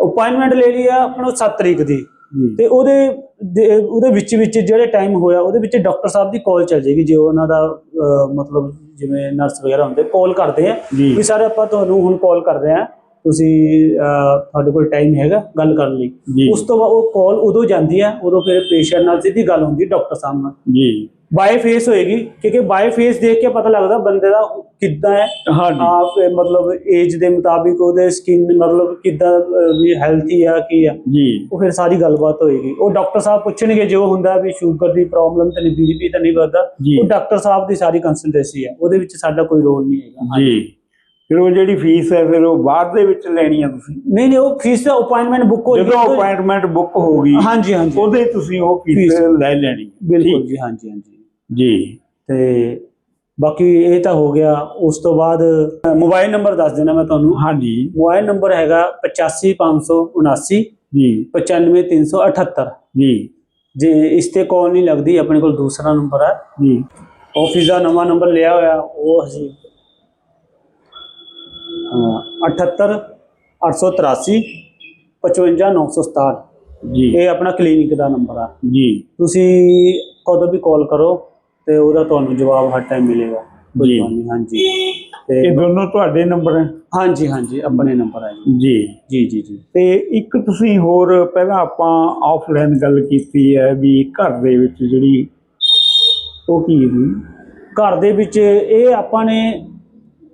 ਅਪਾਇੰਟਮੈਂਟ ਲੈ ਲਈ ਆ ਆਪਣਾ 7 ਤਰੀਕ ਦੀ। ਤੇ ਉਹਦੇ ਉਹਦੇ ਵਿੱਚ ਵਿੱਚ ਜਿਹੜੇ ਟਾਈਮ ਹੋਇਆ ਉਹਦੇ ਵਿੱਚ ਡਾਕਟਰ ਸਾਹਿਬ ਦੀ ਕਾਲ ਚੱਲ ਜਾਏਗੀ ਜੇ ਉਹਨਾਂ ਦਾ ਮਤਲਬ ਜਿਵੇਂ ਨਰਸ ਵਗੈਰਾ ਹੁੰਦੇ ਕਾਲ ਕਰਦੇ ਆ ਵੀ ਸਰ ਆਪਾਂ ਤੁਹਾਨੂੰ ਹੁਣ ਕਾਲ ਕਰ ਰਹੇ ਆ। ਤੁਸੀਂ ਤੁਹਾਡੇ ਕੋਲ ਟਾਈਮ ਹੈਗਾ ਗੱਲ ਕਰਨ ਲਈ। ਉਸ ਤੋਂ ਬਾਅਦ ਉਹ ਕਾਲ ਉਦੋਂ ਜਾਂਦੀ ਹੈ ਉਦੋਂ ਫਿਰ ਪੇਸ਼ੈਂਟ ਨਾਲ ਸਿੱਧੀ ਗੱਲ ਹੁੰਦੀ ਡਾਕਟਰ ਸਾਹਿਬ ਨਾਲ। ਜੀ। ਬਾਈ ਫੇਸ ਹੋਏਗੀ ਕਿਉਂਕਿ ਬਾਈ ਫੇਸ ਦੇਖ ਕੇ ਪਤਾ ਲੱਗਦਾ ਬੰਦੇ ਦਾ ਕਿੱਦਾਂ ਹੈ। ਆਪ ਮਤਲਬ ਏਜ ਦੇ ਮੁਤਾਬਿਕ ਉਹਦੇ ਸਕਿਨ ਮਤਲਬ ਕਿੱਦਾਂ ਵੀ ਹੈਲਥੀ ਆ ਕੀ ਆ। ਜੀ। ਉਹ ਫਿਰ ਸਾਰੀ ਗੱਲਬਾਤ ਹੋਏਗੀ। ਉਹ ਡਾਕਟਰ ਸਾਹਿਬ ਪੁੱਛਣਗੇ ਜੋ ਹੁੰਦਾ ਵੀ ਸ਼ੂਗਰ ਦੀ ਪ੍ਰੋਬਲਮ ਤੇ ਨਹੀਂ ਬੀਪੀ ਤਾਂ ਨਹੀਂ ਵੱਧਦਾ। ਉਹ ਡਾਕਟਰ ਸਾਹਿਬ ਦੀ ਸਾਰੀ ਕੰਸਲਟੇਸੀ ਹੈ ਉਹਦੇ ਵਿੱਚ ਸਾਡਾ ਕੋਈ ਰੋਲ ਨਹੀਂ ਹੈਗਾ। ਜੀ। ਫਿਰ ਉਹ ਜਿਹੜੀ ਫੀਸ ਹੈ ਫਿਰ ਉਹ ਬਾਅਦ ਦੇ ਵਿੱਚ ਲੈਣੀ ਹੈ ਤੁਸੀਂ? ਨਹੀਂ ਨਹੀਂ ਉਹ ਫੀਸ ਦਾ ਅਪਾਇੰਟਮੈਂਟ ਬੁੱਕ ਹੋ ਜਦੋਂ ਅਪਾਇੰਟਮੈਂਟ ਬੁੱਕ ਹੋ ਗਈ ਹਾਂਜੀ ਹਾਂਜੀ। ਉਹਦੇ ਤੁਸੀਂ ਉਹ ਫੀਸ। ਲੈ ਲੈਣੀ ਬਿਲਕੁਲ। ਜੀ ਹਾਂਜੀ ਹਾਂਜੀ। ਜੀ। ਤੇ ਬਾਕੀ ਇਹ ਤਾਂ ਹੋ ਗਿਆ ਉਸ ਤੋਂ ਬਾਅਦ ਮੋਬਾਈਲ ਨੰਬਰ ਦੱਸ ਦੇਣਾ ਮੈਂ ਤੁਹਾਨੂੰ। ਹਾਂਜੀ। ਮੋਬਾਈਲ ਨੰਬਰ ਹੈਗਾ 85579 ਜੀ। 95378 ਜੀ। ਜੇ ਇਸ ਤੇ ਕਾਲ ਨਹੀਂ ਲੱਗਦੀ ਆਪਣੇ ਕੋਲ ਦੂਸਰਾ ਨੰਬਰ ਹੈ ਜੀ। ਆਫਿਸ ਦਾ ਨਵਾਂ ਨੰਬਰ ਲਿਆ ਹੋਇਆ ਉਹ ਅਸੀਂ 78 883 55967 ਜੀ। ਇਹ ਆਪਣਾ ਕਲੀਨਿਕ ਦਾ ਨੰਬਰ ਆ। ਜੀ। ਤੁਸੀਂ ਕਦੋਂ ਵੀ ਕਾਲ ਕਰੋ ਤੇ ਉਹਦਾ ਤੁਹਾਨੂੰ ਜਵਾਬ ਹਰ ਟਾਈਮ ਮਿਲੇਗਾ। ਜੀ। ਹਾਂਜੀ। ਤੇ ਇਹ ਦੋਨੋਂ ਤੁਹਾਡੇ ਨੰਬਰ ਹੈ? ਹਾਂਜੀ ਹਾਂਜੀ ਆਪਣੇ ਨੰਬਰ ਹੈ ਜੀ। ਜੀ। ਜੀ ਜੀ ਤੇ ਇੱਕ ਤੁਸੀਂ ਹੋਰ ਪਹਿਲਾਂ ਆਪਾਂ ਆਫਲਾਈਨ ਗੱਲ ਕੀਤੀ ਹੈ ਵੀ ਘਰ ਦੇ ਵਿੱਚ ਜਿਹੜੀ ਉਹ ਕੀ ਸੀ ਘਰ ਦੇ ਵਿੱਚ ਇਹ ਆਪਾਂ ਨੇ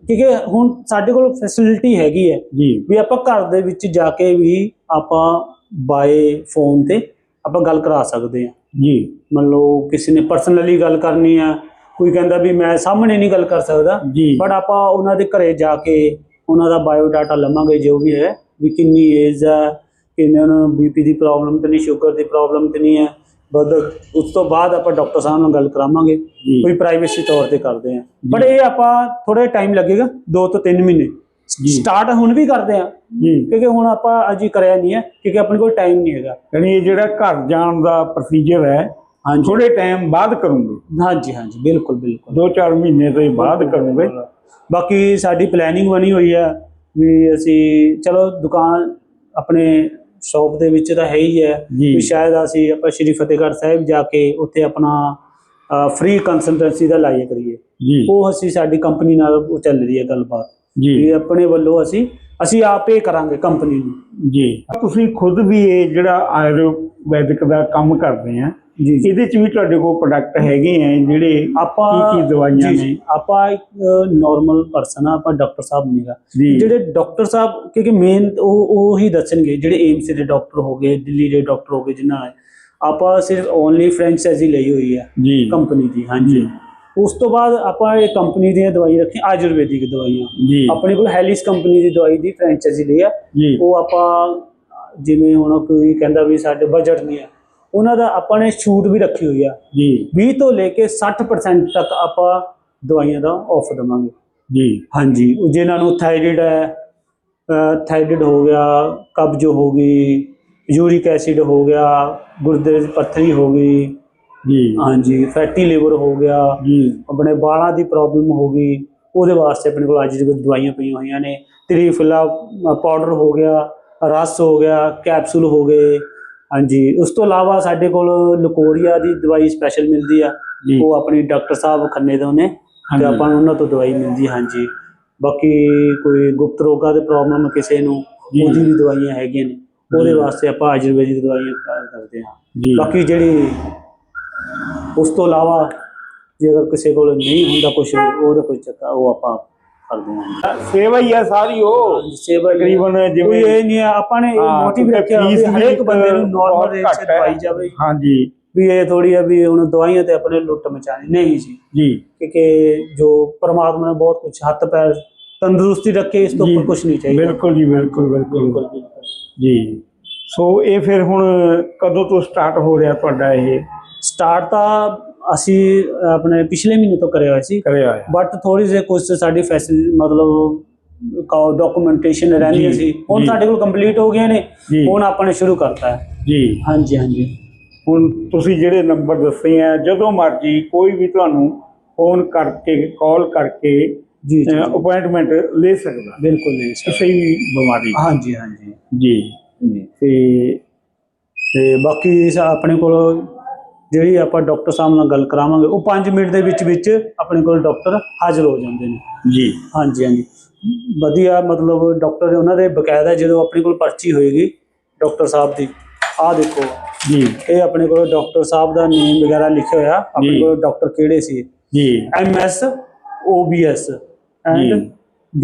ਕਿਉਂਕਿ ਹੁਣ ਸਾਡੇ ਕੋਲ ਫੈਸਿਲਿਟੀ ਹੈਗੀ ਹੈ ਜੀ। ਵੀ ਆਪਾਂ ਘਰ ਦੇ ਵਿੱਚ ਜਾ ਕੇ ਵੀ ਆਪਾਂ ਬਾਏ ਫੋਨ ਤੇ ਆਪਾਂ ਗੱਲ ਕਰਾ ਸਕਦੇ ਹਾਂ। ਜੀ। ਮੰਨ ਲਓ ਕਿਸੇ ਨੇ ਪਰਸਨਲੀ ਗੱਲ ਕਰਨੀ ਆ ਕੋਈ ਕਹਿੰਦਾ ਵੀ ਮੈਂ ਸਾਹਮਣੇ ਨਹੀਂ ਗੱਲ ਕਰ ਸਕਦਾ। ਜੀ। ਬਟ ਆਪਾਂ ਉਹਨਾਂ ਦੇ ਘਰੇ ਜਾ ਕੇ ਉਹਨਾਂ ਦਾ ਬਾਇਓ ਡਾਟਾ ਲਵਾਂਗੇ ਜੋ ਵੀ ਹੈ ਵੀ ਕਿੰਨੀ ਏਜ ਹੈ ਕਿੰਨੇ ਨੂੰ ਬੀਪੀ ਦੀ ਪ੍ਰੋਬਲਮ ਤੇ ਨਹੀਂ ਸ਼ੂਗਰ ਦੀ ਪ੍ਰੋਬਲਮ ਤੇ ਨਹੀਂ ਹੈ। ਬਦ ਉਸ ਤੋਂ ਬਾਅਦ ਆਪਾਂ ਡਾਕਟਰ ਸਾਹਿਬ ਨਾਲ ਗੱਲ ਕਰਾਵਾਂਗੇ। ਜੀ। ਕੋਈ ਪ੍ਰਾਈਵੇਸੀ ਤੌਰ ਤੇ ਕਰਦੇ ਆ। ਬਟ ਇਹ ਆਪਾਂ ਥੋੜਾ ਟਾਈਮ ਲੱਗੇਗਾ 2 ਤੋਂ 3 ਮਹੀਨੇ। ਜੀ। ਸਟਾਰਟ ਹੁਣ ਵੀ ਕਰਦੇ ਆ। ਜੀ। ਕਿਉਂਕਿ ਹੁਣ ਆਪਾਂ ਅਜੀ ਕਰਿਆ ਨਹੀਂ ਹੈ ਕਿਉਂਕਿ ਆਪਣੇ ਕੋਲ ਟਾਈਮ ਨਹੀਂ ਹੈਗਾ। ਯਾਨੀ ਇਹ ਜਿਹੜਾ ਘਰ ਜਾਣ ਦਾ ਪ੍ਰੋਸੀਜਰ ਹੈ ਹਾਂਜੀ। ਥੋੜੇ ਟਾਈਮ ਬਾਅਦ ਕਰੂੰਗੇ। ਹਾਂਜੀ ਹਾਂਜੀ ਬਿਲਕੁਲ ਬਿਲਕੁਲ। 2-4 ਮਹੀਨੇ ਤੋਂ ਹੀ ਬਾਅਦ ਕਰੂੰਗੇ। ਬਾਕੀ ਸਾਡੀ ਪਲੈਨਿੰਗ ਬਣੀ ਹੋਈ ਹੈ ਵੀ ਅਸੀਂ ਚਲੋ ਦੁਕਾਨ ਆਪਣੇ ਸ਼ਾਪ ਦੇ ਵਿੱਚ ਤਾਂ ਹੈ ਹੀ ਹੈ। ਵੀ ਸ਼ਾਇਦ ਅਸੀਂ ਆਪਾਂ ਸ਼੍ਰੀ ਫਤਿਹਗੜ੍ਹ ਸਾਹਿਬ ਜਾ ਕੇ ਉੱਥੇ ਆਪਣਾ ਫ੍ਰੀ ਕੰਸਲਟੈਂਸੀ ਦਾ ਲਾਈਏ ਕਰੀਏ। ਉਹ ਅਸੀਂ ਸਾਡੀ ਕੰਪਨੀ ਨਾਲ ਉਹ ਚੱਲ ਰਹੀ ਹੈ ਗੱਲਬਾਤ। ਜੀ। ਆਪਣੇ ਵੱਲੋਂ ਅਸੀਂ ਅਸੀਂ ਆਪੇ ਕਰਾਂਗੇ ਕੰਪਨੀ ਨੂੰ। ਜੀ। ਤੁਸੀਂ ਖੁਦ ਵੀ ਇਹ ਜਿਹੜਾ ਆਯੁਰਵੈਦਿਕ ਦਾ ਕੰਮ ਕਰਦੇ ਆ ਜੀ ਜੀ। ਇਹਦੇ ਚ ਵੀ ਤੁਹਾਡੇ ਕੋਲ ਪ੍ਰੋਡਕਟ ਹੈਗੇ ਆ ਜਿਹੜੇ ਆਪਾਂ ਕੀ ਕੀ ਦਵਾਈਆਂ ਜੀ, ਜੀ, ਨੇ ਆਪਾਂ ਇੱਕ ਨਾਰਮਲ ਪਰਸਨ ਆ ਆਪਾਂ ਡਾਕਟਰ ਸਾਹਿਬ ਨਹੀਂਗਾ ਜੀ। ਜਿਹੜੇ ਡਾਕਟਰ ਸਾਹਿਬ ਕਿਉਂਕਿ ਮੇਨ ਉਹ ਉਹ ਹੀ ਦੱਸਣਗੇ ਜਿਹੜੇ ਏਮਸ ਦੇ ਡਾਕਟਰ ਹੋ ਗਏ ਦਿੱਲੀ ਦੇ ਡਾਕਟਰ ਹੋ ਗਏ ਜਿਨ੍ਹਾਂ ਨੇ। ਆਪਾਂ ਸਿਰਫ ਓਨਲੀ ਫਰੈਂਚਾਈਜ਼ੀ ਲਈ ਹੋਈ ਜੀ। ਕੰਪਨੀ ਦੀ ਹਾਂਜੀ। ਉਸ ਤੋਂ ਬਾਅਦ ਆਪਾਂ ਇਹ ਕੰਪਨੀ ਦੀਆਂ ਦਵਾਈਆਂ ਰੱਖੀਆਂ ਆਯੁਰਵੈਦਿਕ ਦਵਾਈਆਂ। ਜੀ। ਆਪਣੇ ਕੋਲ ਹੈਲਿਸ ਕੰਪਨੀ ਦੀ ਦਵਾਈ ਦੀ ਫਰੈਂਚਾਈਜ਼ੀ ਲਈ ਆ। ਜੀ। ਉਹ ਆਪਾਂ ਜਿਵੇਂ ਹੁਣ ਕੋਈ ਕਹਿੰਦਾ ਵੀ ਸਾਡੇ ਬਜਟ ਨਹੀਂ ਹੈ ਉਹਨਾਂ ਦਾ ਆਪਾਂ ਨੇ ਛੂਟ ਵੀ ਰੱਖੀ ਹੋਈ ਆ। ਜੀ। 20 ਤੋਂ ਲੈ ਕੇ 60% ਤੱਕ ਆਪਾਂ ਦਵਾਈਆਂ ਦਾ ਆਫਰ ਦਵਾਂਗੇ। ਜੀ। ਹਾਂਜੀ ਉਹ ਜਿਨ੍ਹਾਂ ਨੂੰ ਥਾਇਰਾਇਡ ਹੈ ਥਾਇਰਾਇਡ ਹੋ ਗਿਆ ਕਬਜ਼ ਹੋ ਗਈ ਯੂਰਿਕ ਐਸਿਡ ਹੋ ਗਿਆ ਗੁਰਦੇ ਦੀ ਪੱਥਰੀ ਹੋ ਗਈ। ਜੀ। ਹਾਂਜੀ ਫੈਟੀ ਲਿਵਰ ਹੋ ਗਿਆ। ਜੀ। ਆਪਣੇ ਬਾਲਾਂ ਦੀ ਪ੍ਰੋਬਲਮ ਹੋ ਗਈ। ਉਹਦੇ ਵਾਸਤੇ ਆਪਣੇ ਕੋਲ ਅੱਜ ਜਿਹੜੀ ਦਵਾਈਆਂ ਪਈਆਂ ਹੋਈਆਂ ਨੇ। ਤ੍ਰਿਫਲਾ ਪਾਊਡਰ ਹੋ ਗਿਆ ਰਸ ਹੋ ਗਿਆ ਕੈਪਸੂਲ ਹੋ ਗਏ। ਹਾਂਜੀ ਉਸ ਤੋਂ ਇਲਾਵਾ ਸਾਡੇ ਕੋਲ ਲਕੋਰੀਆ ਦੀ ਦਵਾਈ ਸਪੈਸ਼ਲ ਮਿਲਦੀ ਆ ਉਹ ਆਪਣੀ ਡਾਕਟਰ ਸਾਹਿਬ ਖੰਨੇ ਤੋਂ ਨੇ ਤੇ। ਆਪਾਂ ਨੂੰ ਉਹਨਾਂ ਤੋਂ ਦਵਾਈ ਮਿਲਦੀ ਹਾਂਜੀ ਬਾਕੀ ਕੋਈ ਗੁਪਤ ਰੋਗਾਂ ਦੇ ਪ੍ਰੋਬਲਮ ਕਿਸੇ ਨੂੰ। ਉਹਦੀ ਵੀ ਦਵਾਈਆਂ ਹੈਗੀਆਂ ਨੇ ਉਹਦੇ। ਵਾਸਤੇ ਆਪਾਂ ਆਯੁਰਵੈਦਿਕ ਦਵਾਈਆਂ ਕਰ- ਕਰਦੇ ਹਾਂ ਬਾਕੀ ਜਿਹੜੀ ਉਸ ਤੋਂ ਇਲਾਵਾ ਜੇ ਅਗਰ ਕਿਸੇ ਕੋਲ ਨਹੀਂ ਹੁੰਦਾ ਕੁਝ ਉਹਦਾ ਕੋਈ ਚੱਕਰ ਉਹ ਆਪਾਂ ਕਰਦੇ ਹਾਂ। ਸੇਵਾ ਹੀ ਆ ਸਾਰੀ ਉਹ। ਸੇਵਾ ਤਕਰੀਬਨ ਜਿਵੇਂ ਇਹ ਨਹੀਂ ਹੈ, ਆਪਾਂ ਨੇ ਹਾਂ, ਮੋਟਿਵ ਰੱਖਿਆ ਵੀ ਹਰੇਕ ਬੰਦੇ ਨੂੰ ਨਾਰਮਲ ਰੇਟ ਹੈ। ਦਵਾਈ ਜਾਵੇ। ਹਾਂਜੀ। ਵੀ ਇਹ ਥੋੜੀ ਆ ਵੀ ਹੁਣ ਦਵਾਈਆਂ ਤੇ ਆਪਣੇ ਲੁੱਟ ਮਚਾਣੀ ਨਹੀਂ ਜੀ। ਜੀ। ਕਿਉਂਕਿ ਜੋ ਪਰਮਾਤਮਾ ਨੇ ਬਹੁਤ ਕੁਝ ਹੱਥ ਪੈਰ ਤੰਦਰੁਸਤੀ ਰੱਖੇ ਇਸ ਤੋਂ ਉੱਪਰ ਕੁਝ ਨਹੀਂ ਚਾਹੀਦਾ। ਬਿਲਕੁਲ ਜੀ ਬਿਲਕੁਲ ਬਿਲਕੁਲ। ਜੀ। ਸੋ ਇਹ ਫਿਰ ਹੁਣ ਕਦੋਂ ਤੋਂ ਸਟਾਰਟ ਹੋ ਰਿਹਾ ਤੁਹਾਡਾ ਇਹ? ਸਟਾਰਟ ਤਾਂ ਅਸੀਂ ਆਪਣੇ ਪਿਛਲੇ ਮਹੀਨੇ ਤੋਂ ਕਰਿਆ ਹੋਇਆ ਸੀ। ਕਰਿਆ ਹੋਇਆ। ਬਟ ਥੋੜੀ ਜਿਹੀ ਕੁਝ ਸਾਡੀ ਫੈਸਿਲਿਟੀ ਮਤਲਬ ਡਾਕੂਮੈਂਟੇਸ਼ਨ ਰਹਿੰਦੀ ਸੀ। ਹੁਣ। ਸਾਡੇ ਕੋਲ ਕੰਪਲੀਟ ਹੋ ਗਏ ਨੇ। ਹੁਣ ਆਪਾਂ ਨੇ ਸ਼ੁਰੂ ਕਰਤਾ ਹੈ। ਜੀ। ਹਾਂਜੀ ਹਾਂਜੀ। ਹੁਣ ਤੁਸੀਂ ਜਿਹੜੇ ਨੰਬਰ ਦੱਸੇ ਆ ਜਦੋਂ ਮਰਜ਼ੀ ਕੋਈ ਵੀ ਤੁਹਾਨੂੰ ਫੋਨ ਕਰਕੇ ਕਾਲ ਕਰਕੇ ਜੀ ਅਪਾਇੰਟਮੈਂਟ ਲੈ ਸਕਦਾ। ਬਿਲਕੁਲ ਨਹੀਂ ਸਰ ਕਿਸੇ ਵੀ ਬਿਮਾਰੀ। ਹਾਂਜੀ ਹਾਂਜੀ। ਜੀ। ਤੇ ਤੇ ਬਾਕੀ ਆਪਣੇ ਕੋਲ ਜਿਹੜੀ ਆਪਾਂ ਡਾਕਟਰ ਸਾਹਿਬ ਨਾਲ ਗੱਲ ਕਰਾਵਾਂਗੇ ਉਹ 5 ਮਿੰਟ ਦੇ ਵਿੱਚ ਵਿੱਚ ਆਪਣੇ ਕੋਲ ਡਾਕਟਰ ਹਾਜ਼ਰ ਹੋ ਜਾਂਦੇ ਨੇ। ਜੀ। ਹਾਂਜੀ ਹਾਂਜੀ। ਵਧੀਆ ਮਤਲਬ ਡਾਕਟਰ ਉਹਨਾਂ ਦੇ ਬਕਾਇਦਾ ਜਦੋਂ ਆਪਣੇ ਕੋਲ ਪਰਚੀ ਹੋਏਗੀ ਡਾਕਟਰ ਸਾਹਿਬ ਦੀ ਆਹ ਦੇਖੋ। ਜੀ। ਇਹ ਆਪਣੇ ਕੋਲ ਡਾਕਟਰ ਸਾਹਿਬ ਦਾ ਨੇਮ ਵਗੈਰਾ ਲਿਖਿਆ ਹੋਇਆ ਆਪਣੇ। ਕੋਲ ਡਾਕਟਰ ਕਿਹੜੇ ਸੀ? ਜੀ। ਐਮ ਐਸ ਓਬੀਐਸ ਐਂਡ ਜੀ।